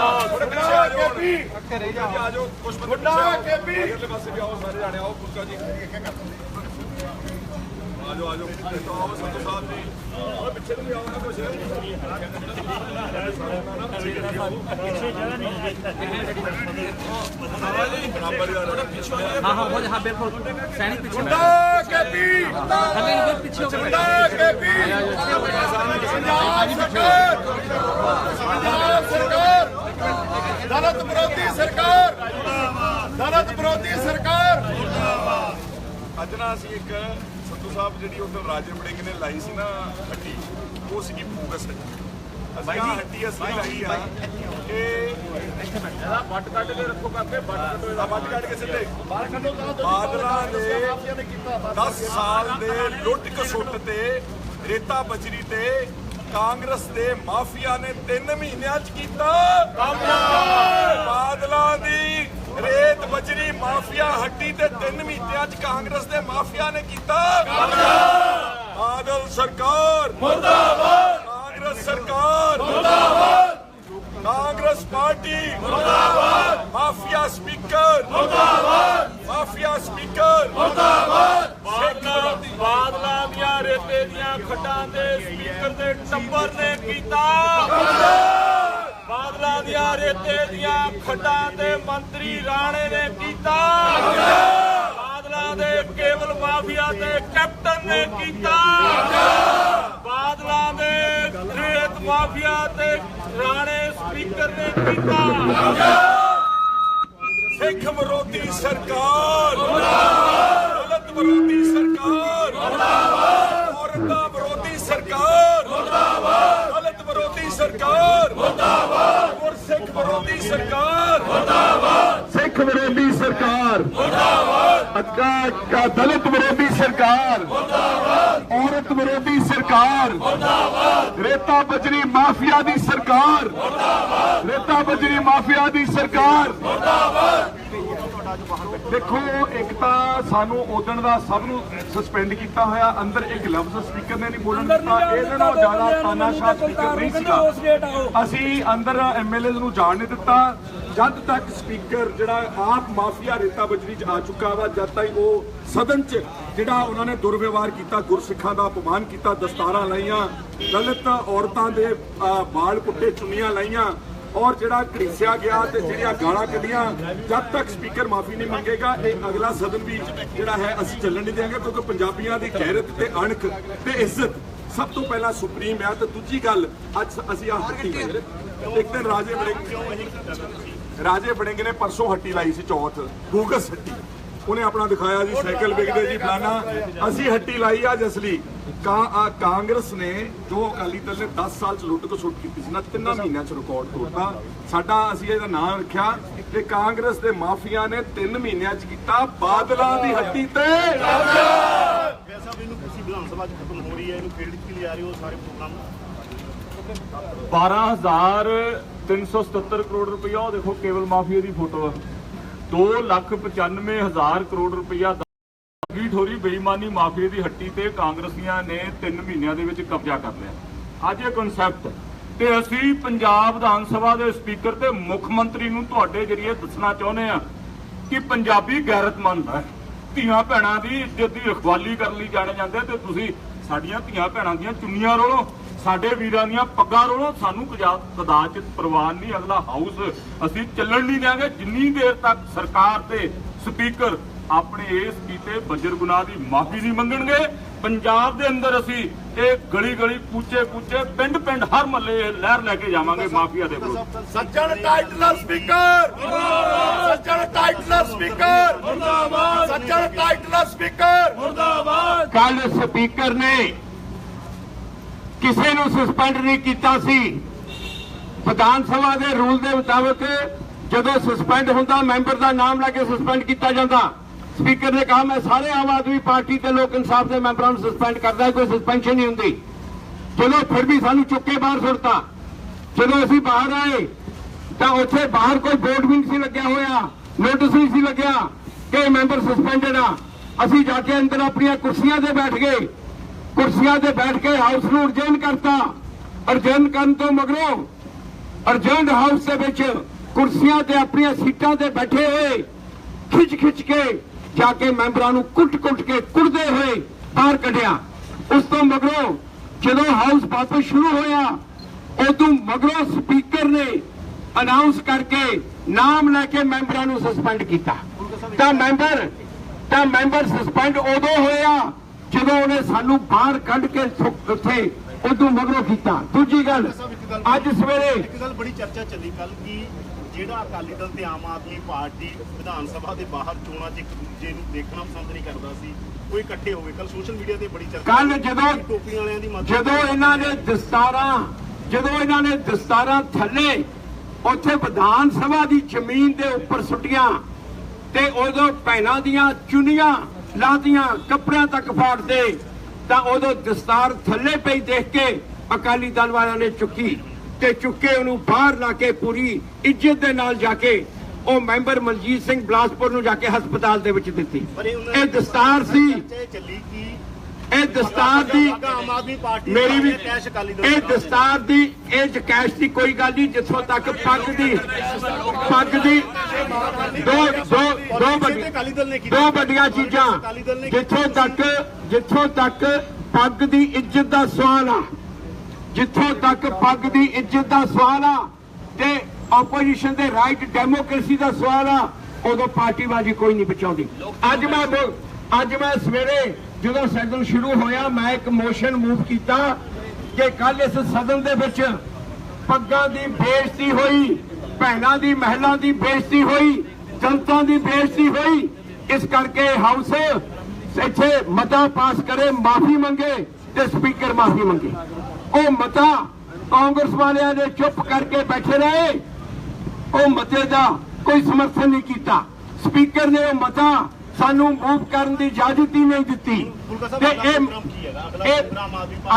ਪਿੱਛੇ ਆ ਜਾਓ ਘਰੇ ਜਾ ਆ ਜਾਓ ਕੁਝ ਬੰਦੇ ਪਿੱਛੇ ਕੇਪੀ ਅਗਲੇ ਪਾਸੇ ਵੀ ਆਓ ਸਾਰੇ ਜਾਣੇ ਆਓ ਪੁੱਛਾ ਜੀ ਆ ਜਾਓ ਆ ਜਾਓ ਇੱਥੋਂ ਆਓ ਸੰਤੂ ਸਾਹਿਬ ਜੀ ਉਹ ਪਿੱਛੇ ਨੂੰ ਵੀ ਆਓ ਨਾ ਕੁਛ ਬਰਾਬਰ ਯਾਰ ਹਾਂ ਹਾਂ ਹੋ ਜਾ ਹਾਂ ਬਿਲਕੁਲ ਸੈਨਿਕ ਪਿੱਛੇ ਮੁੰਡਾ ਕੇਪੀ ਥੱਲੇ ਨੂੰ ਪਿੱਛੇ ਹੋ ਕੇ ਦਲਤ ਵਿਰੋਧੀ ਸਰਕਾਰ ਦਲਤ ਵਿਰੋਧੀ ਸਰਕਾਰ। ਅੱਜ ਨਾ ਅਸੀਂ ਇੱਕ ਸੰਧੂ ਸਾਹਿਬ ਜਿਹੜੀ ਉਧਰ ਰਾਜੇ ਵੜਿੰਗ ਨੇ ਲਾਈ ਸੀ ਨਾ ਹੱਟੀ ਉਹ ਸੀਗੀ ਫੋਕਸ ਅਸੀਂ ਆਹ ਹੱਟੀ ਅਸਲੀ ਲਾਈ ਆ ਕਿ ਇਹਦਾ ਵੱਟ ਕੱਢ ਕੇ ਰੱਖੋ ਕਰਕੇ ਵੱਟ ਕੱਢੋ ਇਹਦਾ। ਵੱਟ ਕੱਢ ਕੇ ਸਿੱਧੇ। ਬਾਦਲਾਂ ਦੇ 10 ਸਾਲ ਦੇ ਲੁੱਟ ਕਸੁੱਟ ਤੇ ਰੇਤਾ ਬਜਰੀ ਤੇ ਕਾਂਗਰਸ ਦੇ ਮਾਫੀਆ ਨੇ 3 ਮਹੀਨਿਆਂ 'ਚ ਕੀਤਾ। ਬਾਦਲਾਂ ਦੀ ਰੇਤ ਬਜਰੀ ਮਾਫੀਆ ਹੱਟੀ ਤੇ 3 ਮਹੀਨਿਆਂ 'ਚ ਕਾਂਗਰਸ ਦੇ ਮਾਫੀਆ ਨੇ ਕੀਤਾ। ਬਾਦਲ ਸਰਕਾਰ। ਮੁਰਦਾਬਾਦ ਕਾਂਗਰਸ ਸਰਕਾਰ। ਮੁਰਦਾਬਾਦ ਕਾਂਗਰਸ ਪਾਰਟੀ ਮੁਰਦਾਬਾਦ। ਮਾਫੀਆ ਸਪੀਕਰ ਮੁਰਦਾਬਾਦ। ਮਾਫੀਆ ਸਪੀਕਰ ਮੁਰਦਾਬਾਦ। ਬਾਦਲਾਂ ਦੀਆਂ ਰੇਤੇ ਦੀਆਂ ਖੱਡਾਂ ਦੇ ਸਪੀਕਰ ਦੇ ਟੱਬਰ ਨੇ ਕੀਤਾ। ਬਾਦਲਾਂ ਦੀਆਂ ਰੇਤੇ ਦੀਆਂ ਖੱਡਾਂ ਦੇ ਮੰਤਰੀ ਰਾਣੇ ਨੇ ਕੀਤਾ। ਬਾਦਲਾਂ ਦੇ ਕੇਵਲ ਮਾਫੀਆ ਦੇ ਕੈਪਟਨ ਨੇ ਕੀਤਾ। ਬਾਦਲਾਂ ਦੇ ਰੇਤ ਮਾਫੀਆ ਤੇ ਰਾਣੇ ਸਪੀਕਰ ਨੇ ਕੀਤਾ। ਸਿੱਖ ਵਿਰੋਧੀ ਸਰਕਾਰ। ਮੁਰਦਾਬਾਦ ਵਿਰੋਧੀ ਸਰਕਾਰ। ਮੁਰਦਾਬਾਦ ਔਰਤਾਂ ਵਿਰੋਧੀ ਸਰਕਾਰ। ਮੁਰਦਾਬਾਦ ਵਿਰੋਧੀ ਸਰਕਾਰ। ਔਰ ਸਿੱਖ ਵਿਰੋਧੀ ਸਰਕਾਰ। ਸਿੱਖ ਵਿਰੋਧੀ ਸਰਕਾਰ। ਮੁਰਦਾਬਾਦ ਦਲਿਤ ਵਿਰੋਧੀ ਸਰਕਾਰ। ਔਰਤ ਵਿਰੋਧੀ ਸਰਕਾਰ। ਮੁਰਦਾਬਾਦ ਰੇਤਾ ਬਜਰੀ ਮਾਫੀਆ ਦੀ ਸਰਕਾਰ। ਮੁਰਦਾਬਾਦ ਰੇਤਾ ਬਜਰੀ ਮਾਫੀਆ ਦੀ ਸਰਕਾਰ। ਦੇਖੋ ਇੱਕ ਤਾਂ ਸਾਨੂੰ ਉਦਣ ਦਾ ਸਭ ਨੂੰ ਸਸਪੈਂਡ ਕੀਤਾ ਹੋਇਆ ਅੰਦਰ ਇੱਕ ਲਫ਼ਜ਼ ਸਪੀਕਰ ਨੇ ਨਹੀਂ ਬੋਲਣ ਦਿੱਤਾ। ਇਹਦੇ ਨਾਲ ਜ਼ਿਆਦਾ ਤਾਨਾਸ਼ਾਹ ਸਪੀਕਰ ਨਹੀਂ ਸੀਗਾ। ਅਸੀਂ ਅੰਦਰ ਐਮਐਲਏ ਨੂੰ ਜਾਣ ਨਹੀਂ ਦਿੱਤਾ। ਜਦ ਤੱਕ ਸਪੀਕਰ ਜਿਹੜਾ ਆਪ ਮਾਫੀਆ ਰੇਤਾ ਬਜਰੀ ਚ ਆ ਚੁੱਕਾ ਵਾ ਜਦ ਤਾਈਂ ਉਹ ਸਦਨ ਚ ਜਿਹੜਾ ਉਹਨਾਂ ਨੇ ਦੁਰਵਿਵਹਾਰ ਕੀਤਾ ਗੁਰਸਿੱਖਾਂ ਦਾ ਅਪਮਾਨ ਕੀਤਾ ਦਸਤਾਰਾਂ ਲਾਈਆਂ ਦਲਿਤ ਔਰਤਾਂ ਦੇ ਅਹ, ਪੁੱਟੇ ਚੁੰਨੀਆਂ ਲਾਈਆਂ ਔਰ ਜਿਹੜਾ ਘੜੀਸਿਆ ਗਿਆ ਤੇ ਜਿਹੜੀਆਂ ਗਾਲਾਂ ਕੱਢੀਆਂ ਜਦ ਤੱਕ ਸਪੀਕਰ ਮਾਫੀ ਨਹੀਂ ਮੰਗੇਗਾ ਇਹ ਅਗਲਾ ਸਦਨ ਵੀ ਜਿਹੜਾ ਹੈ ਅਸੀਂ ਚੱਲਣ ਨਹੀਂ ਦੇਵਾਂਗੇ ਕਿਉਂਕਿ ਪੰਜਾਬੀਆਂ ਦੀ ਗੈਰਤ ਤੇ ਅਣਖ ਤੇ ਇੱਜ਼ਤ ਸਭ ਤੋਂ ਪਹਿਲਾਂ ਸੁਪਰੀਮ ਹੈ ਤੇ ਦੂਜੀ ਗੱਲ ਅੱਜ ਅਸੀਂ ਆਹ ਹੱਟੀ ਇੱਕ ਦਿਨ ਰਾਜੇ ਬੜੇ ਰਾਜੇ ਬੜਿੰਗ ਨੇ ਪਰਸੋਂ ਹੱਟੀ ਲਾਈ ਸੀ ਚੌਥ ਗੂਗਸ ਹੱਟੀ। ਉਹਨੇ ਆਪਣਾ ਦਿਖਾਇਆ ਜੀ, ਸਾਈਕਲ ਵਿਕਦੇ ਜੀ ਫਲਾਣਾ ਅਸੀਂ ਹੱਟੀ ਲਾਈ ਅੱਜ ਅਸਲੀ। ਕਾਂਗਰਸ ਨੇ ਜੋ ਅਕਾਲੀ ਦਲ ਨੇ 10 ਸਾਲ ਚ ਲੁੱਟ ਖਸੁੱਟ ਕੀਤੀ ਸੀ ਨਾ, ਤਿੰਨਾਂ ਮਹੀਨਿਆਂ ਚ ਰਿਕਾਰਡ ਤੋੜਤਾ। ਸਾਡਾ ਅਸੀਂ ਇਹਦਾ ਨਾਮ ਰੱਖਿਆ ਕਿ ਕਾਂਗਰਸ ਦੇ ਮਾਫੀਆ ਨੇ 3 ਮਹੀਨਿਆਂ ਚ ਕੀਤਾ ਬਾਦਲਾਂ ਦੀ ਹੱਟੀ ਤੇ ਵਿਧਾਨ ਸਭਾ ਚ ਖਤਮ ਹੋ ਰਹੀ ਹੈ ਇਹਨੂੰ ਫੀਲਡ ਚ ਲਿਆ ਰਹੇ ਹੋ ਸਾਰੇ ਪ੍ਰੋਗਰਾਮ 12377 ਕਰੋੜ ਰੁਪਇਆ ਉਹ ਦੇਖੋ ਕੇਵਲ ਮਾਫੀਆ ਦੀ ਫੋਟੋ ਹੈ 295000 ਕਰੋੜ ਰੁਪਇਆ ਦੀ ਠੋਰੀ ਬੇਈਮਾਨੀ ਮਾਫੀਆ ਦੀ ਹੱਟੀ ਤੇ ਕਾਂਗਰਸੀਆਂ ਨੇ 3 ਮਹੀਨਿਆਂ ਦੇ ਵਿੱਚ ਕਬਜ਼ਾ ਕਰ ਲਿਆ। ਅੱਜ ਇਹ ਕਨਸੈਪਟ ਤੇ ਅਸੀਂ ਪੰਜਾਬ ਵਿਧਾਨ ਸਭਾ ਦੇ ਸਪੀਕਰ ਤੇ ਮੁੱਖ ਮੰਤਰੀ ਨੂੰ ਤੁਹਾਡੇ ਜਰੀਏ ਦੱਸਣਾ ਚਾਹੁੰਦੇ ਆ ਕਿ ਪੰਜਾਬੀ ਗੈਰਤਮੰਦ ਹੈ। ਧੀਆਂ ਭੈਣਾਂ ਦੀ ਇੱਜ਼ਤ ਦੀ ਰਖਵਾਲੀ ਕਰਨ ਲਈ ਜਾਣੇ ਜਾਂਦੇ ਤੇ ਤੁਸੀਂ ਸਾਡੀਆਂ ਧੀਆਂ ਭੈਣਾਂ ਦੀਆਂ ਚੁੰਨੀਆਂ ਰੋਲੋ। ਸਾਡੇ ਵੀਰਾਂ ਦੀਆਂ ਪੱਗਾਂ ਰੋਲੋ ਸਾਨੂੰ ਕਜਾ- ਕਦਾਚਿਤ ਪ੍ਰਵਾਨ ਨਹੀਂ ਅਗਲਾ ਹਾਊਸ ਅਸੀਂ ਚੱਲਣ ਨਹੀਂ ਦਿਆਂਗੇ। ਜਿੰਨੀ ਦੇਰ ਤੱਕ ਸਰਕਾਰ ਤੇ ਸਪੀਕਰ ਆਪਣੇ ਇਸ ਕੀਤੇ ਬੱਜਰ ਗੁਨਾਹ ਦੀ ਮਾਫੀ ਨਹੀਂ ਮੰਗਣਗੇ ਪੰਜਾਬ ਦੇ ਅੰਦਰ ਅਸੀਂ ਇਹ ਗਲੀ ਗਲੀ ਕੂਚੇ ਕੂਚੇ ਪਿੰਡ ਪਿੰਡ ਹਰ ਮਹੱਲੇ ਲਹਿਰ ਲੈ ਕੇ ਜਾਵਾਂਗੇ ਮਾਫੀਆ ਦੇ ਵਿਰੁੱਧ ਸੱਜਣ ਟਾਈਟਲਰ ਸਪੀਕਰ ਮੁਰਦਾਬਾਦ! ਸੱਜਣ ਟਾਈਟਲਰ ਸਪੀਕਰ ਮੁਰਦਾਬਾਦ! ਸੱਜਣ ਟਾਈਟਲਰ ਸਪੀਕਰ ਮੁਰਦਾਬਾਦ! ਕੱਲ ਸਪੀਕਰ ਨੇ ਕਿਸੇ ਨੂੰ ਸਸਪੈਂਡ ਨਹੀਂ ਕੀਤਾ ਸੀ। ਵਿਧਾਨ ਸਭਾ ਦੇ ਰੂਲ ਦੇ ਮੁਤਾਬਕ ਜਦੋਂ ਸਸਪੈਂਡ ਹੁੰਦਾ ਮੈਂਬਰ ਦਾ ਨਾਮ ਲੈ ਕੇ ਸਸਪੈਂਡ ਕੀਤਾ ਜਾਂਦਾ। ਸਪੀਕਰ ਨੇ ਕਹਾ ਮੈਂ ਸਾਰੇ ਆਮ ਆਦਮੀ ਪਾਰਟੀ ਤੇ ਲੋਕ ਇਨਸਾਫ ਦੇ ਮੈਂਬਰਾਂ ਨੂੰ ਸਸਪੈਂਡ ਕਰਦਾ ਕੋਈ ਸਸਪੈਂਸ਼ਨ ਨਹੀਂ ਹੁੰਦੀ। ਚਲੋ ਫਿਰ ਵੀ ਸਾਨੂੰ ਚੁੱਕ ਕੇ ਬਾਹਰ ਸੁੱਟਤਾ। ਜਦੋਂ ਅਸੀਂ ਬਾਹਰ ਆਏ, ਤਾਂ ਉੱਥੇ ਬਾਹਰ ਕੋਈ ਬੋਰਡ ਵੀ ਨਹੀਂ ਸੀ ਲੱਗਿਆ ਹੋਇਆ ਨੋਟਿਸ ਨਹੀਂ ਸੀ ਲੱਗਿਆ ਕਿ ਮੈਂਬਰ ਸਸਪੈਂਡਡ ਆ। ਅਸੀਂ ਜਾ ਕੇ ਅੰਦਰ ਆਪਣੀਆਂ ਕੁਰਸੀਆਂ ਤੇ ਬੈਠ ਗਏ। ਕੁਰਸੀਆਂ ਤੇ ਬੈਠ ਕੇ ਹਾਊਸ ਨੂੰ ਅਰਜਨ ਕਰਤਾ। ਅਰਜਨ ਕਰਨ ਤੋਂ ਮਗਰੋਂ ਅਰਜਨ ਹਾਊਸ ਦੇ ਵਿੱਚ ਕੁਰਸੀਆਂ ਤੇ ਆਪਣੀਆਂ ਸੀਟਾਂ ਤੇ ਬੈਠੇ ਹੋਏ, ਖਿੱਚ ਖਿੱਚ ਕੇ ਜਾ ਕੇ ਮੈਂਬਰਾਂ ਨੂੰ ਕੁੱਟ-ਕੁੱਟ ਕੇ ਕੁੱਟਦੇ ਹੋਏ ਬਾਹਰ ਕੱਢਿਆ। ਉਸ ਤੋਂ ਮਗਰੋਂ ਜਦੋਂ ਹਾਊਸ ਵਾਪਸ ਸ਼ੁਰੂ ਹੋਇਆ, ਉਦੋਂ ਮਗਰੋਂ ਸਪੀਕਰ ਨੇ ਅਨਾਉਂਸ ਕਰਕੇ ਨਾਮ ਲੈ ਕੇ ਮੈਂਬਰਾਂ ਨੂੰ ਸਸਪੈਂਡ ਕੀਤਾ। ਤਾਂ ਮੈਂਬਰ ਤਾਂ ਮੈਂਬਰ ਸਸਪੈਂਡ ਉਦੋਂ ਹੋਇਆ ਜਦੋਂ ਉਹਨੇ ਸਾਨੂੰ ਬਾਹਰ ਕੱਢ ਕੇ ਉੱਥੇ ਉਦੋਂ ਮਗਰੋਂ ਕੀਤਾ। ਦੂਜੀ ਗੱਲ ਅੱਜ ਸਵੇਰੇ ਇੱਕ ਗੱਲ ਬੜੀ ਚਰਚਾ ਚੱਲੀ ਕੱਲ ਕਿ ਜਿਹੜਾ ਅਕਾਲੀ ਦਲ ਤੇ ਆਮ ਆਦਮੀ ਪਾਰਟੀ ਵਿਧਾਨ ਸਭਾ ਦੇ ਬਾਹਰ ਚੋਣਾਂ 'ਚ ਇੱਕ ਦੂਜੇ ਨੂੰ ਦੇਖਣਾ ਪਸੰਦ ਨਹੀਂ ਕਰਦਾ ਸੀ ਉਹ ਇਕੱਠੇ ਹੋ ਗਏ ਕੱਲ ਸੋਸ਼ਲ ਮੀਡੀਆ ਤੇ ਬੜੀ ਚਰਚਾ ਹੋਈ ਜਦੋਂ- ਕਿ ਟੋਪੀਆਂ ਵਾਲਿਆਂ ਦੀ ਮਦਦ ਜਦੋਂ ਇਹਨਾਂ ਨੇ ਦਸਤਾਰਾਂ ਜਦੋਂ ਇਹਨਾਂ ਨੇ ਦਸਤਾਰਾਂ ਥੱਲੇ ਉੱਥੇ ਵਿਧਾਨ ਸਭਾ ਦੀ ਜ਼ਮੀਨ ਦੇ ਉੱਪਰ ਸੁੱਟੀਆਂ ਤੇ ਉਦੋਂ ਭੈਣਾਂ ਦੀਆਂ ਚੁੰਨੀਆਂ ਲਾਦੀਆਂ ਕੱਪੜਿਆਂ ਤੱਕ ਫਾੜਦੇ ਤਾਂ ਉਦੋਂ ਦਸਤਾਰ ਥੱਲੇ ਪਈ ਦੇਖ ਕੇ ਅਕਾਲੀ ਦਲ ਵਾਲਿਆਂ ਨੇ ਚੁੱਕੀ ਤੇ ਚੁੱਕੇ ਉਹਨੂੰ ਬਾਹਰ ਲਾ ਕੇ ਪੂਰੀ ਇੱਜ਼ਤ ਦੇ ਨਾਲ ਜਾ ਕੇ ਉਹ ਮੈਂਬਰ ਮਨਜੀਤ ਸਿੰਘ ਬਲਾਸਪੁਰ ਨੂੰ ਜਾ ਕੇ ਹਸਪਤਾਲ ਦੇ ਵਿੱਚ ਦਿੱਤੀ ਇਹ ਦਸਤਾਰ ਸੀ ਇਹ ਦਸਤਾਰ ਦੀ ਮੇਰੀ ਵੀ ਇਹ। ਦਸਤਾਰ ਦੀ ਇਹ ਜਕੈਸ਼ ਦੀ ਕੋਈ ਗੱਲ ਨਹੀਂ ਜਿੱਥੋਂ ਤੱਕ ਪੱਗ ਦੀ ਪੱਗ ਦੀ ਦੋ ਦੋ ਦੋ ਦੋ ਵੱਡੀਆਂ ਚੀਜ਼ਾਂ। ਜਿੱਥੋਂ ਤੱਕ ਜਿੱਥੋਂ ਤੱਕ ਪੱਗ ਦੀ ਇੱਜ਼ਤ ਦਾ ਸਵਾਲ ਆ ਜਿੱਥੋਂ ਤੱਕ ਪੱਗ ਦੀ ਇੱਜ਼ਤ ਦਾ ਸਵਾਲ ਆ ਤੇ ਆਪੋਜੀਸ਼ਨ ਦੇ ਰਾਈਟ ਡੈਮੋਕ੍ਰੇਸੀ ਦਾ ਸਵਾਲ ਆ ਉਦੋਂ ਪਾਰਟੀਬਾਜ਼ੀ ਕੋਈ ਨਹੀਂ ਬਚਾਉਂਦੀ। ਅੱਜ ਮੈਂ ਅੱਜ ਮੈਂ ਸਵੇਰੇ ਜਦੋਂ ਸੈਸ਼ਨ ਸ਼ੁਰੂ ਹੋਇਆ ਮੈਂ ਇੱਕ ਮੋਸ਼ਨ ਮੂਵ ਕੀਤਾ। ਕਿ ਕੱਲ ਇਸ ਸਦਨ ਦੇ ਵਿੱਚ ਪੱਗਾਂ ਦੀ ਬੇਇੱਜ਼ਤੀ ਹੋਈ ਭੈਣਾਂ ਦੀ ਮਹਿਲਾ ਦੀ ਬੇਇੱਜ਼ਤੀ ਹੋਈ ਜਨਤਾ ਦੀ ਬੇਇੱਜ਼ਤੀ ਹੋਈ ਇਸ ਕਰਕੇ ਹਾਊਸ ਇੱਥੇ ਮਤਾ ਪਾਸ ਕਰੇ ਮਾਫੀ ਮੰਗੇ ਤੇ ਸਪੀਕਰ ਮਾਫੀ ਮੰਗੇ। ਉਹ ਮਤਾ ਕਾਂਗਰਸ ਵਾਲਿਆਂ ਨੇ ਚੁੱਪ ਕਰਕੇ ਬੈਠੇ ਰਹੇ। ਉਹ ਮਤੇ ਦਾ ਕੋਈ ਸਮਰਥਨ ਨਹੀਂ ਕੀਤਾ। ਸਪੀਕਰ ਨੇ ਉਹ ਮਤਾ ਸਾਨੂੰ ਮੂਵ ਕਰਨ ਦੀ ਇਜਾਜ਼ਤ ਹੀ ਨਹੀਂ ਦਿੱਤੀ। ਤੇ ਇਹ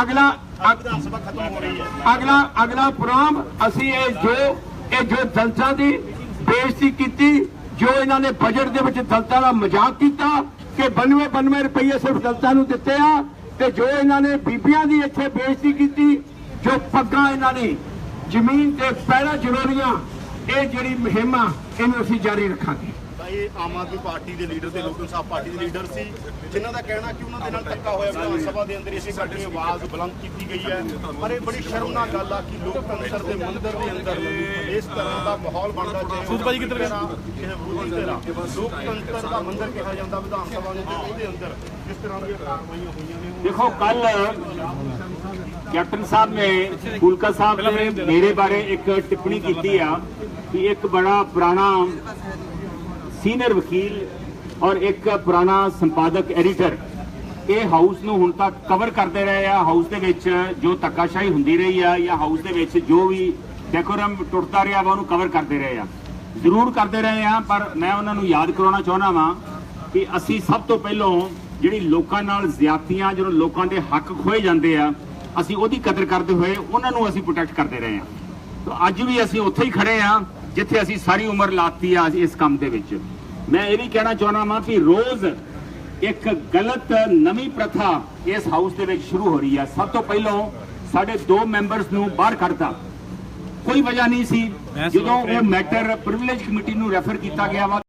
ਅਗਲਾ ਅਗਲਾ ਅਗਲਾ ਅਗਲਾ ਪ੍ਰੋਗਰਾਮ ਅਸੀਂ ਇਹ ਜੋ ਇਹ ਜੋ ਦਲਤਾਂ ਦੀ ਬੇਇੱਜ਼ਤੀ ਕੀਤੀ, ਜੋ ਇਹਨਾਂ ਨੇ ਬਜਟ ਦੇ ਵਿੱਚ ਦਲਤਾਂ ਦਾ ਮਜ਼ਾਕ ਕੀਤਾ, ਕਿ 92 92 ਰੁਪਏ ਸਿਰਫ ਦਲਤਾਂ ਨੂੰ ਦਿੱਤੇ ਆ, ਤੇ ਜੋ ਇਹਨਾਂ ਨੇ ਬੀਬੀਆਂ ਦੀ ਇੱਥੇ ਬੇਇੱਜ਼ਤੀ ਕੀਤੀ, ਜੋ ਪੱਗਾਂ ਇਹਨਾਂ ਨੇ ਜ਼ਮੀਨ ਤੇ ਪੈਰਾਂ ਜਰੋਲੀਆਂ ਇਹ ਜਿਹੜੀ ਮੁਹਿੰਮ, ਇਹਨੂੰ ਅਸੀਂ ਜਾਰੀ ਰੱਖਾਂਗੇ। ਤਾਂ ਇਹ ਆਮ ਆਦਮੀ ਪਾਰਟੀ ਦੇ ਲੀਡਰ ਤੇ ਲੋਕ ਇਨਸਾਫ ਪਾਰਟੀ ਦੇ ਲੀਡਰ ਸੀ। ਜਿਨ੍ਹਾਂ ਦਾ ਕਹਿਣਾ ਕਿ ਉਹਨਾਂ ਦੇ ਨਾਲ ਧੱਕਾ ਹੋਇਆ ਵਿਧਾਨ ਸਭਾ ਦੇ ਅੰਦਰ ਇਸੇ ਸਾਡੀ ਆਵਾਜ਼ ਬੁਲੰਦ ਕੀਤੀ ਗਈ ਹੈ। ਪਰ ਇਹ ਬੜੀ ਸ਼ਰਮਨਾਕ ਗੱਲ ਆ ਕਿ ਲੋਕਤੰਤਰ ਦੇ ਮੰਦਰ ਦੇ ਅੰਦਰ ਇਸ ਤਰ੍ਹਾਂ ਦਾ ਮਾਹੌਲ ਬਣਦਾ ਚਾਹੇ ਸੂਤਬਾਜੀ ਕਿੱਧਰ ਗਿਆ ਇਹ ਵਿਰੋਧੀ ਧਿਰਾਂ ਲੋਕਤੰਤਰ ਦਾ ਮੰਦਰ ਕਿਹਾ ਜਾਂਦਾ ਵਿਧਾਨ ਸਭਾ ਨੂੰ ਤੇ ਉਹਦੇ ਅੰਦਰ ਜਿਸ ਤਰ੍ਹਾਂ ਦੀਆਂ ਕਾਰਵਾਈਆਂ ਹੋਈਆਂ ਨੇ ਉਹ ਦੇਖੋ ਕੱਲ ਕੈਪਟਨ ਸਾਹਿਬ ਨੇ ਫੂਲਕਾ ਸਾਹਿਬ ਨੇ ਮੇਰੇ ਬਾਰੇ ਇੱਕ ਟਿੱਪਣੀ ਕੀਤੀ ਆ ਕਿ ਇੱਕ ਬੜਾ ਪੁਰਾਣਾ ਸੀਨੀਅਰ ਵਕੀਲ ਔਰ ਇੱਕ ਪੁਰਾਣਾ ਸੰਪਾਦਕ ਐਡੀਟਰ। ਇਹ ਹਾਊਸ ਨੂੰ ਹੁਣ ਤੱਕ ਕਵਰ ਕਰਦੇ ਰਹੇ ਆ। ਹਾਊਸ ਦੇ ਵਿੱਚ ਜੋ ਧੱਕਾਸ਼ਾਹੀ ਹੁੰਦੀ ਰਹੀ ਆ ਜਾਂ ਹਾਊਸ ਦੇ ਵਿੱਚ ਜੋ ਵੀ ਡੈਕੋਰਮ ਟੁੱਟਦਾ ਰਿਹਾ ਵਾ, ਉਹਨੂੰ ਕਵਰ ਕਰਦੇ ਰਹੇ ਆ। ਜ਼ਰੂਰ ਕਰਦੇ ਰਹੇ ਆ, ਪਰ ਮੈਂ ਉਹਨਾਂ ਨੂੰ ਯਾਦ ਕਰਾਉਣਾ ਚਾਹੁੰਦਾ ਵਾਂ ਕਿ ਅਸੀਂ ਸਭ ਤੋਂ ਪਹਿਲਾਂ ਜਿਹੜੀ ਲੋਕਾਂ ਨਾਲ ਜ਼ਿਆਤੀਆਂ ਜਦੋਂ ਲੋਕਾਂ ਦੇ ਹੱਕ ਖੋਏ ਜਾਂਦੇ ਆ, ਅਸੀਂ ਉਹਦੀ ਕਦਰ ਕਰਦੇ ਹੋਏ ਉਹਨਾਂ ਨੂੰ ਅਸੀਂ ਪ੍ਰੋਟੈਕਟ ਕਰਦੇ ਰਹੇ ਆ। ਤਾਂ ਅੱਜ ਵੀ ਅਸੀਂ ਉੱਥੇ ਹੀ ਖੜੇ ਆ, ਜਿੱਥੇ ਅਸੀਂ ਸਾਰੀ ਉਮਰ ਲਾਤੀ ਆ ਇਸ ਕੰਮ ਦੇ ਵਿੱਚ। ਮੈਂ ਇਹ ਵੀ ਕਹਿਣਾ ਚਾਹੁੰਦਾ ਵਾਂ ਕਿ ਰੋਜ਼ ਇੱਕ ਗਲਤ ਨਵੀਂ ਪ੍ਰਥਾ ਇਸ ਹਾਊਸ ਦੇ ਵਿੱਚ ਸ਼ੁਰੂ ਹੋ ਰਹੀ ਆ। ਸਭ ਤੋਂ ਪਹਿਲਾਂ ਸਾਡੇ ਦੋ ਮੈਂਬਰਸ ਨੂੰ ਬਾਹਰ ਕੱਢਤਾ। ਕੋਈ ਵਜ੍ਹਾ ਨਹੀਂ ਸੀ। ਜਦੋਂ ਉਹ ਮੈਟਰ ਪ੍ਰਿਵਿਲੇਜ ਕਮੇਟੀ ਨੂੰ ਰੈਫਰ ਕੀਤਾ ਗਿਆ ਵਾ